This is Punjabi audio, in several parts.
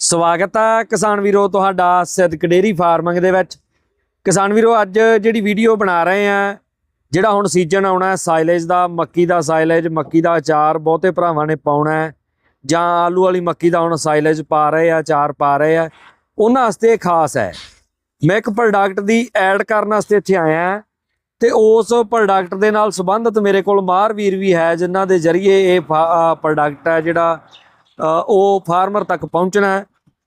ਸਵਾਗਤ ਹੈ ਕਿਸਾਨ ਵੀਰੋ ਤੁਹਾਡਾ ਸਿੱਧਕ ਡੇਰੀ ਫਾਰਮਿੰਗ ਦੇ ਵਿੱਚ। ਕਿਸਾਨ ਵੀਰੋ, ਅੱਜ ਜਿਹੜੀ ਵੀਡੀਓ ਬਣਾ ਰਹੇ ਆ, ਜਿਹੜਾ ਹੁਣ ਸੀਜ਼ਨ ਆਉਣਾ ਹੈ ਸਾਈਲੇਜ ਦਾ, ਮੱਕੀ ਦਾ ਸਾਈਲੇਜ ਮੱਕੀ ਦਾ ਅਚਾਰ, ਬਹੁਤੇ ਭਰਾਵਾਂ ਨੇ ਪਾਉਣਾ ਹੈ। ਜਾਂ ਆਲੂ ਵਾਲੀ ਮੱਕੀ ਦਾ ਹੁਣ ਸਾਈਲੇਜ ਪਾ ਰਹੇ ਆ, ਅਚਾਰ ਪਾ ਰਹੇ ਆ, ਉਹਨਾਂ ਵਾਸਤੇ ਖਾਸ ਹੈ। ਮੈਂ ਇੱਕ ਪ੍ਰੋਡਕਟ ਦੀ ਐਡ ਕਰਨ ਵਾਸਤੇ ਇੱਥੇ ਆਇਆ ਹਾਂ ਤੇ ਉਸ ਪ੍ਰੋਡਕਟ ਦੇ ਨਾਲ ਸੰਬੰਧਿਤ ਮੇਰੇ ਕੋਲ ਮਾਹਰ ਵੀਰ ਵੀ ਹੈ, ਜਿਨ੍ਹਾਂ ਦੇ ਜ਼ਰੀਏ ਇਹ ਪ੍ਰੋਡਕਟ ਹੈ ਜਿਹੜਾ ਉਹ ਫਾਰਮਰ ਤੱਕ ਪਹੁੰਚਣਾ ਹੈ।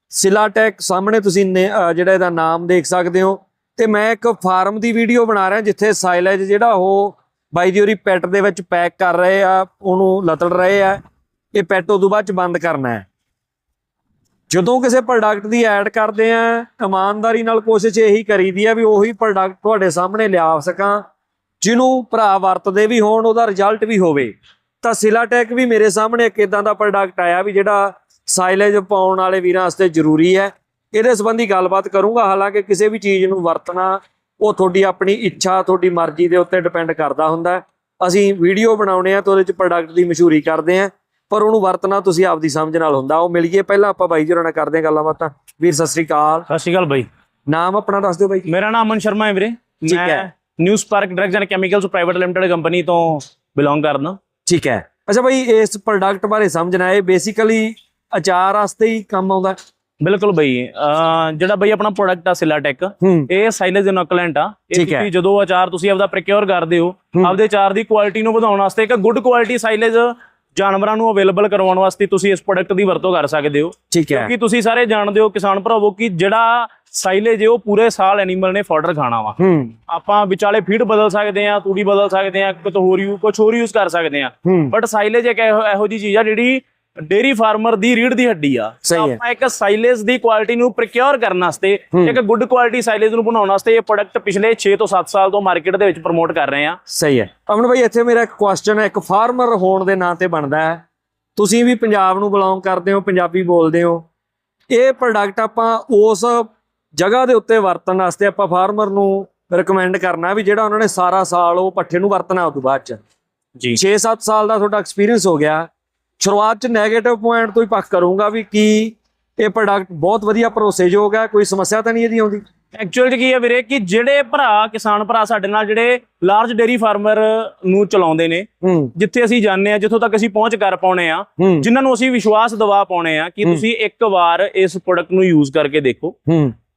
ਸਿਲਾਟੈਕ ਸਾਹਮਣੇ ਤੁਸੀਂ ਨੇ- ਜਿਹੜਾ ਇਹਦਾ ਨਾਮ ਦੇਖ ਸਕਦੇ ਹੋ। ਤੇ ਮੈਂ ਇੱਕ ਫਾਰਮ ਦੀ ਵੀਡੀਓ ਬਣਾ ਰਿਹਾ, ਜਿੱਥੇ ਸਾਈਲੇਜ ਜਿਹੜਾ ਉਹ ਬਾਈ ਦੀ ਹੋਰੀ ਪੈਟ ਦੇ ਵਿੱਚ ਪੈਕ ਕਰ ਰਹੇ ਆ, ਉਹਨੂੰ ਲਤੜ ਰਹੇ ਆ। ਇਹ ਪੈਟ ਉਦੋਂ ਬਾਅਦ ਚ ਬੰਦ ਕਰਨਾ ਹੈ। ਜਦੋਂ ਕਿਸੇ ਪ੍ਰੋਡਕਟ ਦੀ ਐਡ ਕਰਦੇ ਆ, ਇਮਾਨਦਾਰੀ ਨਾਲ ਕੋਸ਼ਿਸ਼ ਇਹੀ ਕਰੀਦੀ ਆ ਵੀ ਉਹੀ ਪ੍ਰੋਡਕਟ ਤੁਹਾਡੇ ਸਾਹਮਣੇ ਲਿਆ ਸਕਾਂ, ਜਿਹਨੂੰ ਭਰਾ ਵਰਤਦੇ ਵੀ ਹੋਣ, ਉਹਦਾ ਰਿਜ਼ਲਟ ਵੀ ਹੋਵੇ। ਤਾਂ ਸਿਲਾਟੈਕ ਵੀ ਮੇਰੇ ਸਾਹਮਣੇ ਇੱਕ ਇਦਾਂ ਦਾ ਪ੍ਰੋਡਕਟ ਆਇਆ ਵੀ ਜਿਹੜਾ ਸਾਈਲੇਜ ਪਾਉਣ ਵਾਲੇ ਵੀਰਾਂ ਵਾਸਤੇ ਜ਼ਰੂਰੀ ਹੈ। ਇਹਦੇ ਸੰਬੰਧੀ ਗੱਲਬਾਤ ਕਰੂੰਗਾ। ਹਾਲਾਂਕਿ ਕਿਸੇ ਵੀ ਚੀਜ਼ ਨੂੰ ਵਰਤਣਾ ਉਹ ਤੁਹਾਡੀ ਆਪਣੀ ਇੱਛਾ ਤੁਹਾਡੀ ਮਰਜ਼ੀ ਦੇ ਉੱਤੇ ਡਿਪੈਂਡ ਕਰਦਾ ਹੁੰਦਾ। ਅਸੀਂ ਵੀਡੀਓ ਬਣਾਉਣੇ ਆ ਤਾਂ ਉਹਦੇ ਚ ਪ੍ਰੋਡਕਟ ਦੀ ਮਸ਼ਹੂਰੀ ਕਰਦੇ ਆ ਪਰ ਉਹਨੂੰ ਵਰਤਣਾ ਤੁਸੀਂ ਆਪਦੀ ਸਮਝ ਨਾਲ ਹੁੰਦਾ। ਉਹ ਮਿਲੀਏ ਪਹਿਲਾਂ ਆਪਾਂ ਬਾਈ ਜੀ ਨਾਲ ਕਰਦੇ ਹਾਂ ਗੱਲਾਂ ਬਾਤਾਂ ਵੀਰ ਸਤਿ ਸ੍ਰੀ ਅਕਾਲ। ਸਤਿ ਸ਼੍ਰੀ ਅਕਾਲ ਬਾਈ। ਨਾਮ ਆਪਣਾ ਦੱਸ ਦਿਓ ਬਾਈ। ਮੇਰਾ ਨਾਮ ਅਮਨ ਸ਼ਰਮਾ ਹੈ ਵੀਰੇ। ਠੀਕ ਮੈਂ ਹੈ। New spark drugs and chemicals private limited company ਤੋਂ ਬਿਲੋਂਗ ਕਰਦਾ। ਠੀਕ ਹੈ। ਅੱਛਾ ਬਾਈ ਇਸ ਪ੍ਰੋਡਕਟ ਬਾਰੇ ਸਮਝਣਾ ਇਹ ਬੇਸਿਕਲੀ ਅਚਾਰ ਵਾਸਤੇ ਹੀ ਕੰਮ ਆਉਂਦਾ। ਬਿਲਕੁਲ ਬਾਈ। ਜਿਹੜਾ ਬਾਈ ਆਪਣਾ ਪ੍ਰੋਡਕਟ ਆ ਸਿਲਾਟੈਕ ਹੂੰ। ਇਹ ਸਾਈਲੇਜ ਇਨੋਕੂਲੈਂਟ ਆ। ਇਹ ਹੈ। ਤੁਸੀਂ ਜਦੋਂ ਅਚਾਰ ਤੁਸੀਂ ਆਪਦਾ ਪ੍ਰੋਕਿਉਰ ਕਰਦੇ ਹੋ ਹੂੰ। ਆਪਦੇ ਅਚਾਰ ਦੀ ਕੁਆਲਿਟੀ ਨੂੰ ਵਧਾਉਣ ਵਾਸਤੇ ਇੱਕ ਗੁੱਡ ਕੁਆਲਿਟੀ ਸਾਈਲੇਜ ਜਾਨਵਰਾਂ ਨੂੰ ਅਵੇਲੇਬਲ ਕਰਵਾਉਣ ਵਾਸਤੇ ਤੁਸੀਂ ਇਸ ਪ੍ਰੋਡਕਟ ਦੀ ਵਰਤੋਂ ਕਰ ਸਕਦੇ ਹੋ। ਠੀਕ ਹੈ। ਕਿਉਂਕਿ ਤੁਸੀਂ ਸਾਰੇ ਜਾਣਦੇ ਹੋ ਕਿਸਾਨ ਭਰਾਵੋ ਕਿ ਜਿਹੜਾ ਸਾਈਲੇਜ ਹੈ ਉਹ ਪੂਰੇ ਸਾਲ ਐਨੀਮਲ ਨੇ ਫਾਡਰ ਖਾਣਾ ਵਾ। ਆਪਾਂ ਵਿਚਾਲੇ ਫੀਡ ਬਦਲ ਸਕਦੇ ਆ ਤੂੜੀ ਬਦਲ ਸਕਦੇ ਆ ਕੁਝ ਹੋਰ ਯੂ ਕੁਝ ਹੋਰ ਯੂਜ਼ ਕਰ ਸਕਦੇ ਆ ਹੂੰ। ਬਟ ਸਾਈਲੇਜ ਇੱਕ ਇਹੋ ਜੀ ਚੀਜ਼ ਆ ਜਿਹੜੀ ਡੇਰੀ ਫਾਰਮਰ ਦੀ ਰੀੜ ਦੀ ਹੱਡੀ ਆ। ਆਪਾਂ ਇੱਕ ਸਾਈਲੇਜ ਦੀ ਕੁਆਲਿਟੀ ਨੂੰ ਪ੍ਰੋਕਿਉਰ ਕਰਨ ਵਾਸਤੇ। ਇੱਕ ਗੁੱਡ ਕੁਆਲਿਟੀ ਸਾਈਲੇਜ ਨੂੰ ਬਣਾਉਣ ਵਾਸਤੇ ਇਹ ਪ੍ਰੋਡਕਟ ਪਿਛਲੇ 6 ਤੋਂ 7 ਸਾਲ ਤੋਂ ਮਾਰਕੀਟ ਦੇ ਵਿੱਚ ਪ੍ਰਮੋਟ ਕਰ ਰਹੇ ਆ। ਸਹੀ ਹੈ। ਅਮਨ ਭਾਈ ਇੱਥੇ ਮੇਰਾ ਇੱਕ ਕੁਐਸਚਨ ਹੈ ਇੱਕ ਫਾਰਮਰ ਹੋਣ ਦੇ ਨਾਂ ਤੇ ਬਣਦਾ ਹੈ। ਤੁਸੀਂ ਵੀ ਪੰਜਾਬ ਨੂੰ ਬਿਲੋਂਗ ਕਰਦੇ ਹੋ ਪੰਜਾਬੀ ਬੋਲਦੇ ਹੋ। ਇਹ ਪ੍ਰੋਡਕਟ ਆਪਾਂ ਉਸ ਜਗ੍ਹਾ ਦੇ ਉੱਤੇ ਵਰਤਣ ਵਾਸਤੇ ਆਪਾਂ ਫਾਰਮਰ ਨੂੰ ਰეკਮੈਂਡ ਕਰਨਾ ਵੀ ਜਿਹੜਾ ਉਹਨਾਂ ਨੇ ਸਾਰਾ ਸਾਲ ਉਹ ਪੱਠੇ ਨੂੰ ਵਰਤਣਾ ਉਸ ਤੋਂ ਬਾਅਦ ਚ। ਜੀ। 6-7 ਸਾਲ ਦਾ ਤੁਹਾਡਾ ਐਕਸਪੀਰੀਅੰਸ ਹੋ ਗਿਆ। ਸ਼ੁਰੂਆਤ ਚ 네ਗੇਟਿਵ ਪੁਆਇੰਟ ਤੋਂ ਹੀ ਪੱਕ ਕਰੂੰਗਾ ਵੀ ਕੀ ਇਹ ਪ੍ਰੋਡਕਟ ਬਹੁਤ ਵਧੀਆ ਭਰੋਸੇਯੋਗ ਹੈ ਕੋਈ ਸਮੱਸਿਆ ਤਾਂ ਨਹੀਂ ਇਹਦੀ ਆਉਂਦੀ? ਐਕਚੁਅਲ ਚ ਕੀ ਹੈ ਵੀਰੇ ਕਿ ਜਿਹੜੇ ਭਰਾ ਕਿਸਾਨ ਭਰਾ ਸਾਡੇ ਨਾਲ ਜਿਹੜੇ ਲਾਰਜ ਡੇਰੀ ਫਾਰਮਰ ਨੂੰ ਚਲਾਉਂਦੇ ਨੇ ਜਿੱਥੇ ਅਸੀਂ ਜਾਣਦੇ ਆ ਜਿੱਥੋਂ ਤੱਕ ਅਸੀਂ ਪਹੁੰਚ ਕਰ ਪਾਉਣੇ ਆ ਜਿਨ੍ਹਾਂ ਨੂੰ ਅਸੀਂ ਵਿਸ਼ਵਾਸ ਦਿਵਾ ਪਾਉਣੇ ਆ ਕਿ। ਤੁਸੀਂ ਇੱਕ ਵਾਰ ਇਸ ਪ੍ਰੋਡਕਟ ਨੂੰ ਯੂਜ਼ ਕਰਕੇ ਦੇਖੋ।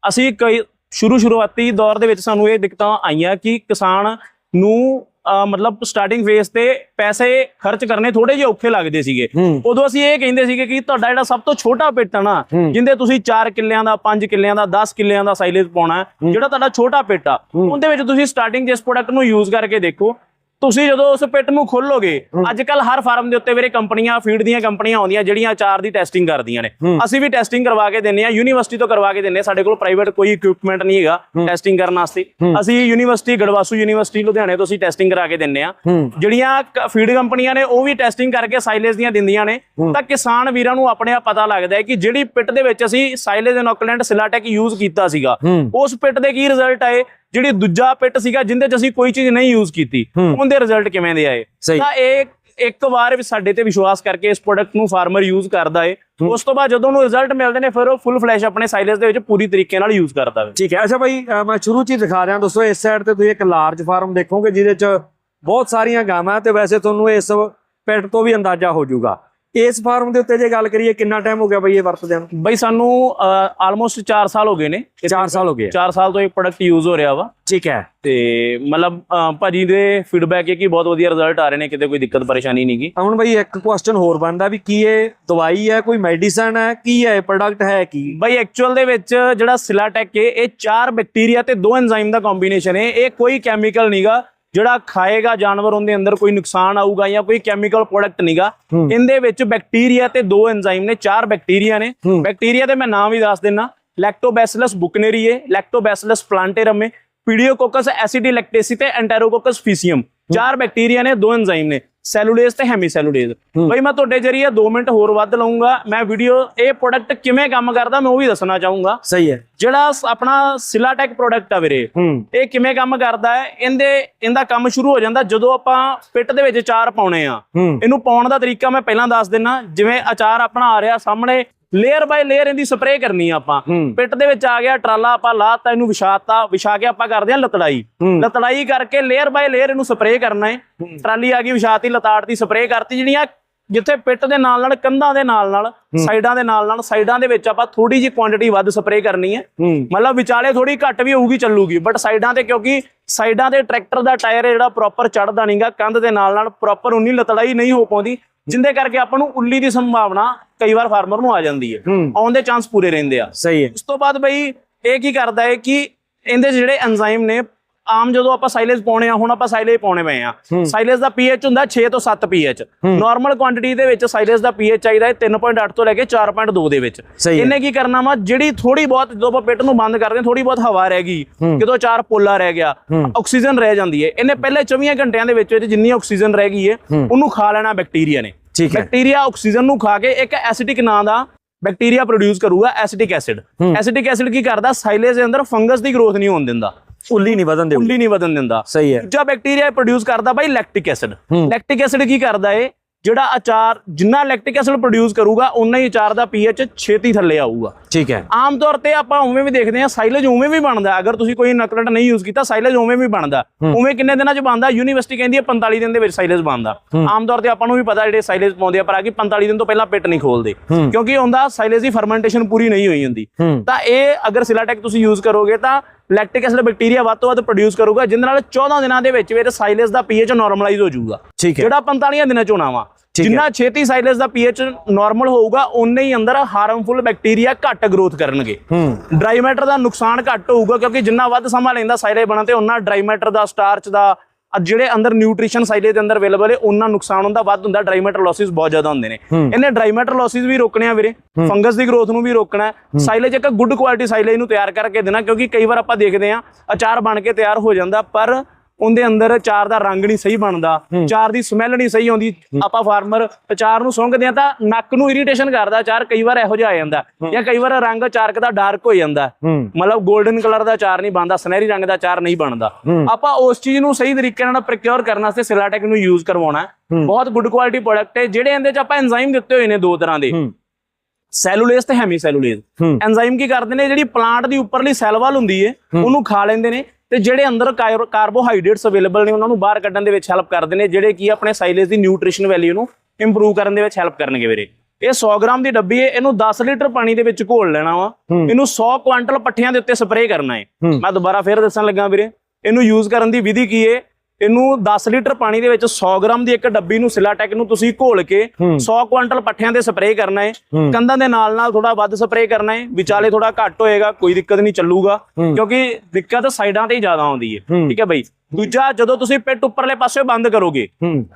ਅਸੀਂ ਕਈ ਸ਼ੁਰੂ ਸ਼ੁਰੂਆਤੀ ਦੌਰ ਦੇ ਵਿੱਚ ਸਾਨੂੰ ਇਹ ਦਿੱਕਤਾਂ ਆਈਆਂ ਕਿ ਕਿਸਾਨ ਨੂੰ ਮਤਲਬ ਸਟਾਰਟਿੰਗ ਫੇਸ ਤੇ ਪੈਸੇ ਖਰਚ ਕਰਨੇ ਥੋੜੇ ਜਿਹੇ ਔਖੇ ਲੱਗਦੇ ਸੀਗੇ ਉਦੋਂ ਅਸੀਂ ਇਹ ਕਹਿੰਦੇ ਸੀਗੇ ਕਿ ਤੁਹਾਡਾ ਜਿਹੜਾ ਸਭ ਤੋਂ ਛੋਟਾ ਪਿੱਟ ਆ ਨਾ। ਜਿੰਦੇ ਤੁਸੀਂ 4 ਕਿੱਲਿਆਂ ਦਾ 5 ਕਿੱਲਿਆਂ ਦਾ 10 ਕਿੱਲਿਆਂ ਦਾ ਸਾਈਲੇਜ ਪਾਉਣਾ। ਜਿਹੜਾ ਤੁਹਾਡਾ ਛੋਟਾ ਪਿੱਟ ਆ। ਉਹਦੇ ਵਿੱਚ ਤੁਸੀਂ ਸਟਾਰਟਿੰਗ ਜਿਸ ਪ੍ਰੋਡਕਟ ਨੂੰ ਯੂਜ਼ ਕਰਕੇ ਦੇਖੋ ਤੁਸੀਂ ਜਦੋਂ ਉਸ ਪਿੱਟ ਨੂੰ ਖੋਲੋਗੇ ਅੱਜ ਕੱਲ ਹਰ ਫਾਰਮ ਦੇ ਉੱਤੇ ਵੀਰੇ ਕੰਪਨੀਆਂ ਫੀਡ ਦੀਆਂ ਕੰਪਨੀਆਂ ਆਉਂਦੀਆਂ ਜਿਹੜੀਆਂ ਅਚਾਰ ਦੀ ਟੈਸਟਿੰਗ ਕਰਦੀਆਂ ਨੇ। ਅਸੀਂ ਵੀ ਟੈਸਟਿੰਗ ਕਰਵਾ ਕੇ ਦਿੰਨੇ ਆ ਯੂਨੀਵਰਸਿਟੀ ਤੋਂ ਕਰਵਾ ਕੇ ਦਿੰਨੇ ਆ ਸਾਡੇ ਕੋਲ ਪ੍ਰਾਈਵੇਟ ਕੋਈ ਇਕਵਿਪਮੈਂਟ ਨਹੀਂ ਹੈਗਾ ਟੈਸਟਿੰਗ ਕਰਨ ਵਾਸਤੇ। ਅਸੀਂ ਯੂਨੀਵਰਸਿਟੀ ਗੜਵਾਸੂ ਯੂਨੀਵਰਸਿਟੀ ਲੁਧਿਆਣੇ ਤੋਂ ਅਸੀਂ ਟੈਸਟਿੰਗ ਕਰਾ ਕੇ ਦਿੰਨੇ ਆ ਜਿਹੜੀਆਂ ਫੀਡ ਕੰਪਨੀਆਂ ਨੇ ਉਹ ਵੀ ਟੈਸਟਿੰਗ ਕਰਕੇ ਸਾਈਲੇਜ ਦੀਆਂ ਦਿੰਦੀਆਂ ਨੇ। ਤਾਂ ਕਿਸਾਨ ਵੀਰਾਂ ਨੂੰ ਆਪਣੇ ਆਪ ਪਤਾ ਲੱਗਦਾ ਹੈ ਕਿ ਜਿਹੜੀ ਪਿੱਟ ਦੇ ਵਿੱਚ ਅਸੀਂ ਸਾਈਲੇਜ ਇਨੋਕੂਲੈਂਟ ਸਿਲਾਟੈਕ ਯੂਜ਼ ਕੀਤਾ ਸੀਗਾ ਉਸ ਪਿੱਟ ਦੇ ਕੀ ਰਿਜ਼ਲਟ ਆਏ? ਜਿਹੜੀ ਦੂਜਾ ਪਿੱਟ ਸੀਗਾ ਜਿੰਦੇ ਚ ਅਸੀਂ ਕੋਈ ਚੀਜ਼ ਨਹੀਂ ਯੂਜ਼ ਕੀਤੀ ਹੂੰ। ਉਹਦੇ ਰਿਜ਼ਲਟ ਕਿਵੇਂ ਦੇ ਆਏ? ਤਾਂ ਇਹ ਇੱਕ ਵਾਰ ਵੀ ਸਾਡੇ ਤੇ ਵਿਸ਼ਵਾਸ ਕਰਕੇ ਇਸ ਪ੍ਰੋਡਕਟ ਨੂੰ ਫਾਰਮਰ ਯੂਜ਼ ਕਰਦਾ ਏ। ਉਸ ਤੋਂ ਬਾਅਦ ਜਦੋਂ ਉਹਨੂੰ ਰਿਜ਼ਲਟ ਮਿਲਦੇ ਨੇ ਫਿਰ ਉਹ ਫੁੱਲ ਫਲੈਸ਼ ਆਪਣੇ ਸਾਈਲੇਜ ਦੇ ਵਿੱਚ ਪੂਰੀ ਤਰੀਕੇ ਨਾਲ ਯੂਜ਼ ਕਰਦਾ ਏ ਠੀਕ ਹੈ। ਅੱਛਾ ਭਾਈ ਮੈਂ ਸ਼ੁਰੂ ਚ ਹੀ ਦਿਖਾ ਰਿਹਾ ਦੋਸਤੋ ਇਸ ਸਾਈਡ ਤੇ ਤੁਸੀਂ ਇੱਕ ਲਾਰਜ ਫਾਰਮ ਦੇਖੋਗੇ ਜਿਹਦੇ ਚ ਬਹੁਤ ਸਾਰੀਆਂ ਗਾਵਾਂ ਤੇ ਵੈਸੇ ਤੁਹਾਨੂੰ ਇਸ ਪੈਟ ਤੋਂ ਵੀ ਅੰਦਾਜ਼ਾ ਹੋ ਜਾਊਗਾ। ਇਸ ਫਾਰਮ ਦੇ ਉੱਤੇ ਜੇ ਗੱਲ ਕਰੀਏ ਕਿੰਨਾ ਟਾਈਮ ਹੋ ਗਿਆ ਬਈ ਇਹ ਵਰਤਦਿਆਂ ਨੂੰ? ਬਈ ਸਾਨੂੰ ਆਲਮੋਸਟ 4 ਸਾਲ ਹੋ ਗਏ ਨੇ। 4 ਸਾਲ ਹੋ ਗਏ ਆ। 4 ਸਾਲ ਤੋਂ ਇਹ ਪ੍ਰੋਡਕਟ ਯੂਜ਼ ਹੋ ਰਿਹਾ ਵਾ। ਠੀਕ ਹੈ। ਤੇ ਮਤਲਬ ਭਾਜੀ ਦੇ ਫੀਡਬੈਕ ਹੈ ਕਿ ਬਹੁਤ ਵਧੀਆ ਰਿਜ਼ਲਟ ਆ ਰਹੇ ਨੇ ਕਿਤੇ ਕੋਈ ਦਿੱਕਤ ਪਰੇਸ਼ਾਨੀ ਨਹੀਂਗੀ ਹੁਣ ਬਈ ਇੱਕ ਕੁਐਸਚਨ ਹੋਰ ਬਣਦਾ ਵੀ ਕੀ ਇਹ ਦਵਾਈ ਹੈ ਕੋਈ ਮੈਡੀਸਨ ਹੈ ਕੀ ਹੈ ਪ੍ਰੋਡਕਟ ਹੈ ਕੀ? ਬਈ ਐਕਚੁਅਲ ਦੇ ਵਿੱਚ ਜਿਹੜਾ ਸਿਲਾਟੈਕ ਹੈ ਇਹ ਚਾਰ ਬੈਕਟੀਰੀਆ ਤੇ ਦੋ ਐਂਜ਼ਾਈਮ ਦਾ ਕੰਬੀਨੇਸ਼ਨ ਹੈ ਇਹ ਕੋਈ ਕੈਮੀਕਲ ਨਹੀਂਗਾ ਜਿਹੜਾ ਖਾਏਗਾ ਜਾਨਵਰ ਉਹਦੇ ਅੰਦਰ ਕੋਈ ਨੁਕਸਾਨ ਆਊਗਾ ਜਾਂ ਕੋਈ ਕੈਮੀਕਲ ਪ੍ਰੋਡਕਟ ਨਹੀਂਗਾ। ਇਹਦੇ ਵਿੱਚ ਬੈਕਟੀਰੀਆ ਤੇ ਦੋ ਐਂਜ਼ਾਈਮ ਨੇ ਚਾਰ ਬੈਕਟੀਰੀਆ ਨੇ। ਬੈਕਟੀਰੀਆ ਦੇ ਮੈਂ ਨਾਮ ਵੀ ਦੱਸ ਦਿੰਨਾ ਲੈਕਟੋਬੈਸਿਲਸ ਬੁਕਨੇਰੀਏ ਲੈਕਟੋਬੈਸਿਲਸ ਪਲਾਂਟੇਰਮ ਪੀਡੀਓਕੋਕਸ ਐਸਿਡਿਲੈਕਟੇਸੀ ਤੇ ਐਂਟੈਰੋਕੋਕਸ ਫੀਸੀਅਮ ਚਾਰ ਬੈਕਟੀਰੀਆ ਨੇ ਦੋ ਐਂਜ਼ਾਈਮ ਨੇ ਸੈਲੂਲੇਜ਼ ਤੇ ਹੈਮੀਸੈਲੂਲੇਜ਼। ਬਈ ਮੈਂ ਤੁਹਾਡੇ ਜਰੀਏ 2 ਮਿੰਟ ਹੋਰ ਵੱਧ ਲਵਾਂਗਾ ਮੈਂ ਵੀਡੀਓ ਇਹ ਪ੍ਰੋਡਕਟ ਕਿਵੇਂ ਕੰਮ ਕਰਦਾ ਮੈਂ ਉਹ ਵੀ ਦੱਸਣਾ ਚਾਹੂੰਗਾ। ਸਹੀ ਹੈ। ਜਿਹੜਾ ਆਪਣਾ ਸਿਲਾਟੈਕ ਪ੍ਰੋਡਕਟ ਆ ਵੀਰੇ ਇਹ ਕਿਵੇਂ ਕੰਮ ਕਰਦਾ ਹੈ? ਇਹਦੇ ਇਹਦਾ ਕੰਮ ਸ਼ੁਰੂ ਹੋ ਜਾਂਦਾ ਜਦੋਂ ਆਪਾਂ ਪਿੱਟ ਦੇ ਵਿੱਚ ਚਾਰ ਪਾਉਣੇ ਆ। ਇਹਨੂੰ ਪਾਉਣ ਦਾ ਤਰੀਕਾ ਮੈਂ ਪਹਿਲਾਂ ਦੱਸ ਦਿੰਨਾ ਜਿਵੇਂ ਅਚਾਰ ਆਪਣਾ ਆ ਰਿਹਾ ਸਾਹਮਣੇ ਲੇਅਰ ਬਾਈ ਲੇਅਰ ਇਹਦੀ ਸਪਰੇਅ ਕਰਨੀ ਆ ਆਪਾਂ। ਪਿੱਟ ਦੇ ਵਿੱਚ ਆ ਗਿਆ ਟਰਾਲਾ ਆਪਾਂ ਲਾਤਾ ਇਹਨੂੰ ਵਿਛਾਤਾ ਵਿਛਾ ਕੇ ਆਪਾਂ ਕਰਦੇ ਆ ਲਤੜਾਈ। ਲਤੜਾਈ ਕਰਕੇ ਲੇਅਰ ਬਾਈ ਲੇਅਰ ਇਹਨੂੰ ਸਪਰੇਅ ਕਰਨਾ ਹੈ। ਟਰਾਲੀ ਆ ਗਈ ਵਿਛਾਤੀ ਲਤਾੜਤੀ ਸਪਰੇਅ ਕਰਤੀ ਜਿਹੜੀਆਂ ਜਿੱਥੇ ਪਿੱਟ ਦੇ ਨਾਲ ਨਾਲ ਕੰਧਾਂ ਦੇ ਨਾਲ ਨਾਲ ਸਾਈਡਾਂ ਦੇ ਨਾਲ ਨਾਲ ਸਾਈਡਾਂ ਦੇ ਵਿੱਚ ਆਪਾਂ ਥੋੜੀ ਜਿਹੀ ਕੁਆਂਟੀਟੀ ਵੱਧ ਸਪਰੇਅ ਕਰਨੀ ਹੈ। ਮਤਲਬ ਵਿਚਾਲੇ ਥੋੜੀ ਘੱਟ ਵੀ ਹੋਊਗੀ ਚੱਲੂਗੀ। ਬਟ ਸਾਈਡਾਂ ਤੇ ਕਿਉਂਕਿ ਸਾਈਡਾਂ ਤੇ ਟਰੈਕਟਰ ਦਾ ਟਾਇਰ ਹੈ ਜਿਹੜਾ ਪ੍ਰੋਪਰ ਚੜਦਾ ਨਹੀਂਗਾ ਕੰਧ ਦੇ ਨਾਲ ਨਾਲ ਪ੍ਰੋਪਰ ਉਨੀ ਲਤੜਾਈ ਨਹੀਂ ਹੋ ਪਾਉਂਦੀ। ਜਿੰਦੇ ਕਰਕੇ ਆਪਾਂ ਨੂੰ ਉੱਲੀ ਦੀ ਸੰਭਾਵਨਾ ਕਈ ਵਾਰ ਫਾਰਮਰ ਨੂੰ ਆ ਜਾਂਦੀ ਹੈ। ਆਉਣ ਦੇ ਚਾਂਸ ਪੂਰੇ ਰਹਿੰਦੇ ਆ। ਸਹੀ ਹੈ। ਉਸ ਤੋਂ ਬਾਅਦ ਬਈ ਇਹ ਕੀ ਕਰਦਾ ਹੈ ਕਿ ਇਹਦੇ ਜਿਹੜੇ ਐਂਜ਼ਾਈਮ ਨੇ ਆਮ ਜਦੋਂ ਆਪਾਂ ਸਾਈਲੇਜ ਪਾਉਣੇ ਆ ਹੁਣ ਆਪਾਂ ਸਾਈਲੇਜ ਪਾਉਣੇ ਪਏ ਆ। ਸਾਈਲੇਜ ਦਾ ਪੀਐਚ ਹੁੰਦਾ 6 ਤੋਂ 7 ਪੀਐਚ ਨਾਰਮਲ ਕੁਆਂਟੀਟੀ ਦੇ ਵਿੱਚ ਸਾਈਲੇਜ ਦਾ ਪੀਐਚ ਚਾਹੀਦਾ ਹੈ 3.8 ਤੋਂ ਲੈ ਕੇ 4.2 ਦੇ ਵਿੱਚ। ਇਹਨੇ ਕੀ ਕਰਨਾ ਵਾ? ਜਿਹੜੀ ਥੋੜੀ ਬਹੁਤ ਜਦੋਂ ਆਪਾਂ ਪਿੱਟ ਨੂੰ ਬੰਦ ਕਰਦੇ ਥੋੜੀ ਬਹੁਤ ਹਵਾ ਰਹਿ ਗਈ ਜਦੋਂ ਚਾਰ ਪੋਲਾ ਰਹਿ ਗਿਆ ਆਕਸੀਜਨ ਰਹਿ ਜਾਂਦੀ ਹੈ। ਇਹਨੇ ਪਹਿਲੇ 24 ਘੰਟਿਆਂ ਦੇ ਵਿੱਚ ਵਿੱਚ ਜਿੰਨੀ ਆਕਸੀਜਨ ਰਹਿ ਗਈ ਹੈ ਉਹਨੂੰ ਖਾ ਲੈਣਾ ਬੈਕਟੀਰੀਆ ਨੇ। ਬੈਕਟੀਰੀਆ ਆਕਸੀਜਨ ਨੂੰ ਖਾ ਕੇ ਇੱਕ ਐਸਿਡਿਕ ਨਾਂ ਦਾ ਬੈਕਟੀਰੀਆ ਪ੍ਰੋਡਿਊਸ ਕਰੂਗਾ ਐਸਿਡਿਕ ਐਸਿਡ ਐਸਿਡਿਕ ਐਸਿਡ ਕੀ ਕਰਦਾ? ਸਾਈਲੇਜ ਦੇ ਅੰਦਰ ਫੰਗਸ ਦੀ ਗਰੋਥ ਨਹੀਂ ਹੋਣ ਦਿੰਦਾ। ਉੱਲੀ ਨਹੀਂ ਵਧਣ ਦਿਓ ਉੱਲੀ ਨਹੀਂ ਵਧਣ ਦਿੰਦਾ। ਸਹੀ ਹੈ। ਦੂਜਾ ਬੈਕਟੀਰੀਆ ਪ੍ਰੋਡਿਊਸ ਕਰਦਾ by lactic acid lactic acid ਕੀ ਕਰਦਾ ਏ ਜਿਹੜਾ ਅਚਾਰ ਜਿੰਨਾ ਲੈਕਟਿਕ ਐਸਿਡ ਪ੍ਰੋਡਿਊਸ ਕਰੂਗਾ ਉਨਾ ਹੀ ਅਚਾਰ ਦਾ ਪੀਐਚ ਛੇਤੀ ਥੱਲੇ ਆਊਗਾ। ਠੀਕ ਹੈ। ਆਮ ਤੌਰ ਤੇ ਆਪਾਂ ਉਵੇਂ ਵੀ ਦੇਖਦੇ ਹਾਂ ਸਾਈਲੇਜ ਉਵੇਂ ਵੀ ਬਣਦਾ। ਅਗਰ ਤੁਸੀਂ ਕੋਈ ਨਕਲਟ ਨਹੀਂ ਯੂਜ਼ ਕੀਤਾ ਸਾਈਲੇਜ ਉਵੇਂ ਵੀ ਬਣਦਾ। ਉਵੇਂ ਕਿੰਨੇ ਦਿਨਾਂ ਚ ਬਣਦਾ? ਯੂਨੀਵਰਸਿਟੀ ਕਹਿੰਦੀ ਹੈ 45 ਦਿਨ ਦੇ ਵਿੱਚ ਸਾਈਲੇਜ ਬਣਦਾ। ਆਮ ਤੌਰ ਤੇ ਆਪਾਂ ਨੂੰ ਵੀ ਪਤਾ ਜਿਹੜੇ ਸਾਈਲੇਜ ਪਾਉਂਦੇ ਆ ਪਰ ਆ ਕਿ 45 ਦਿਨ ਤੋਂ ਪਹਿਲਾਂ ਪਿੱਟ ਨਹੀਂ ਖੋਲਦੇ। ਕਿਉਂਕਿ ਉਹਦਾ ਸਾਈਲੇਜ ਦੀ ਫਰਮੈਂਟੇਸ਼ਨ ਪੂਰੀ ਨਹੀਂ ਹੋਈ ਹੁੰਦੀ। ਤਾਂ ਇਹ ਅਗਰ ਸਿਲਾਟੈਕ ਤੁਸੀਂ ਯੂਜ਼ ਕਰੋਗੇ ਤਾਂ ਲੈਕਟਿਕ ਐਸਿਡ ਬੈਕਟੀਰੀਆ ਵੱਧ ਤੋਂ ਵੱਧ ਪ੍ਰੋਡਿਊਸ ਕਰੂਗਾ ਜਿਹਦੇ ਨਾਲ 14 ਦਿਨਾਂ ਦੇ ਵਿੱਚ ਵਿੱਚ ਸਾਈਲੇਜ ਦਾ ਪੀਐਚ ਨਾਰਮਲਾਈਜ਼ ਹੋ ਜਾਊਗਾ। ਠੀਕ ਹੈ। ਜਿਹੜਾ 45 ਦਿਨਾਂ ਚ ਹੋਣਾ ਵਾ। ਜਿੰਨਾ ਛੇਤੀ ਸਾਈਲੇਜ ਦਾ ਪੀਐਚ ਨਾਰਮਲ ਹੋਊਗਾ ਉਨੇ ਹੀ ਅੰਦਰ ਹਾਰਮਫੁਲ ਬੈਕਟੀਰੀਆ ਘੱਟ ਗਰੋਥ ਕਰਨਗੇ। ਹੂੰ। ਡਰਾਈ ਮੈਟਰ ਦਾ ਨੁਕਸਾਨ ਘੱਟ ਹੋਊਗਾ ਕਿਉਂਕਿ ਜਿੰਨਾ ਵੱਧ ਸਮਾਂ ਲੈਂਦਾ ਸਾਈਲੇ ਬਣਨ ਤੇ ਉਹਨਾਂ ਡਰਾਈ ਮੈਟਰ ਦਾ ਸਟਾਰਚ ਦਾ ਜਿਹੜੇ ਅੰਦਰ ਨਿਊਟ੍ਰੀਸ਼ਨ ਸਾਈਲੇ ਦੇ ਅੰਦਰ ਅਵੇਲੇਬਲ ਹੈ ਉਹਨਾਂ ਨੁਕਸਾਨ ਹੁੰਦਾ ਵੱਧ ਹੁੰਦਾ ਡਰਾਈ ਮੈਟਰ ਲਾਸਿਸ ਬਹੁਤ ਜ਼ਿਆਦਾ ਹੁੰਦੇ ਨੇ। ਇਹਨੇ ਡਰਾਈ ਮੈਟਰ ਲਾਸਿਸ ਵੀ ਰੋਕਣੇ ਆ ਵੀਰੇ। ਫੰਗਸ ਦੀ ਗਰੋਥ ਨੂੰ ਵੀ ਰੋਕਣਾ ਸਾਈਲੇਜ ਇੱਕ ਗੁੱਡ ਕੁਆਲਿਟੀ ਸਾਈਲੇਜ ਨੂੰ ਤਿਆਰ ਕਰਕੇ ਦੇਣਾ ਕਿਉਂਕਿ ਕਈ ਵਾਰ ਆਪਾਂ ਦੇਖਦੇ ਆ ਅਚਾਰ ਬਣ ਕੇ ਤਿਆਰ ਹੋ ਜਾਂਦਾ ਪਰ ਉਹਦੇ ਅੰਦਰ ਅਚਾਰ ਦਾ ਰੰਗ ਨਹੀਂ ਸਹੀ ਬਣਦਾ ਅਚਾਰ ਦੀ ਸਮੈਲ ਨਹੀਂ ਸਹੀ ਆਉਂਦੀ। ਆਪਾਂ ਫਾਰਮਰ ਅਚਾਰ ਨੂੰ ਸੁੰਘਦੇ ਆ ਤਾਂ ਨੱਕ ਨੂੰ ਇਰੀਟੇਸ਼ਨ ਕਰਦਾ ਅਚਾਰ ਕਈ ਵਾਰ ਇਹੋ ਜਿਹਾ ਆ ਜਾਂਦਾ। ਜਾਂ ਕਈ ਵਾਰ ਰੰਗ ਅਚਾਰਕ ਦਾ ਡਾਰਕ ਹੋ ਜਾਂਦਾ। ਮਤਲਬ 골ਡਨ ਕਲਰ ਦਾ ਅਚਾਰ ਨਹੀਂ ਬਣਦਾ ਸੁਨਹਿਰੀ ਰੰਗ ਦਾ ਅਚਾਰ ਨਹੀਂ ਬਣਦਾ। ਆਪਾਂ ਉਸ ਚੀਜ਼ ਨੂੰ ਸਹੀ ਤਰੀਕੇ ਨਾਲ ਪ੍ਰੋਕਿਉਰ ਕਰਨ ਵਾਸਤੇ ਸਿਲਾਟੈਕ ਨੂੰ ਯੂਜ਼ ਕਰਵਾਉਣਾ। ਬਹੁਤ ਗੁੱਡ ਕੁਆਲਿਟੀ ਪ੍ਰੋਡਕਟ ਹੈ ਜਿਹੜੇ ਇਹਦੇ ਚ ਆਪਾਂ ਐਂਜ਼ਾਈਮ ਦਿੱਤੇ ਹੋਏ ਨੇ ਦੋ ਤਰ੍ਹਾਂ ਦੇ। ਹੂੰ। ਸੈਲੂਲੇਜ਼ ਤੇ ਹੈਮੀ ਸੈਲੂਲੇਜ਼ ਹੂੰ। ਐਂਜ਼ਾਈਮ ਕੀ ਕਰਦੇ ਨੇ ਜਿਹੜੀ ਪਲਾਂਟ ਦੀ ਉੱਪਰਲੀ ਸੈੱਲ ਵਾਲ ਹੁੰਦੀ ਹੈ। ਉਹਨੂੰ ਖਾ ਲੈਂਦੇ ਨੇ। ਤੇ ਜਿਹੜੇ ਅੰਦਰ ਕਾਰਬੋਹਾਈਡਰੇਟਸ ਅਵੇਲੇਬਲ ਨੇ ਉਹਨਾਂ ਨੂੰ ਬਾਹਰ ਕੱਢਣ ਦੇ ਵਿੱਚ ਹੈਲਪ ਕਰਦੇ ਨੇ ਜਿਹੜੇ ਕੀ ਆਪਣੇ ਸਾਈਲੇਜ ਦੀ ਨਿਊਟ੍ਰੀਸ਼ਨ ਵੈਲਿਊ ਨੂੰ ਇੰਪਰੂਵ ਕਰਨ ਦੇ ਵਿੱਚ ਹੈਲਪ ਕਰਨਗੇ ਵੀਰੇ। ਇਹ 100 ਗ੍ਰਾਮ ਦੀ ਡੱਬੀ ਹੈ ਇਹਨੂੰ 10 ਲੀਟਰ ਪਾਣੀ ਦੇ ਵਿੱਚ ਘੋਲ ਲੈਣਾ ਵਾ। ਇਹਨੂੰ 100 ਕੁਆਂਟਲ ਪੱਠਿਆਂ ਦੇ ਉੱਤੇ ਸਪਰੇਅ ਕਰਨਾ ਹੈ। ਮੈਂ ਦੁਬਾਰਾ ਫੇਰ ਦੱਸਣ ਲੱਗਾ ਵੀਰੇ ਇਹਨੂੰ ਯੂਜ਼ ਕਰਨ ਦੀ ਵਿਧੀ ਕੀ ਹੈ? ਇਹਨੂੰ 10 ਲੀਟਰ ਪਾਣੀ ਦੇ ਵਿੱਚ 100 ਗ੍ਰਾਮ ਦੀ ਇੱਕ ਡੱਬੀ ਨੂੰ ਸਿਲਾਟੈਕ ਨੂੰ ਤੁਸੀਂ ਘੋਲ ਕੇ 100 ਕੁਆਂਟਲ ਪੱਠਿਆਂ ਦੇ ਸਪਰੇਅ ਕਰਨਾ ਹੈ। ਕੰਧਾਂ ਦੇ ਨਾਲ ਨਾਲ ਥੋੜਾ ਵੱਧ ਸਪਰੇਅ ਕਰਨਾ ਹੈ। ਵਿਚਾਲੇ ਥੋੜਾ ਘੱਟ ਹੋਏਗਾ ਕੋਈ ਦਿੱਕਤ ਨਹੀਂ ਚੱਲੂਗਾ। ਕਿਉਂਕਿ ਦਿੱਕਤ ਸਾਈਡਾਂ ਤੇ ਹੀ ਜ਼ਿਆਦਾ ਆਉਂਦੀ ਹੈ। ਠੀਕ ਹੈ ਬਈ? ਦੂਜਾ ਜਦੋਂ ਤੁਸੀਂ ਪਿੱਟ ਉੱਪਰਲੇ ਪਾਸੇ ਬੰਦ ਕਰੋਗੇ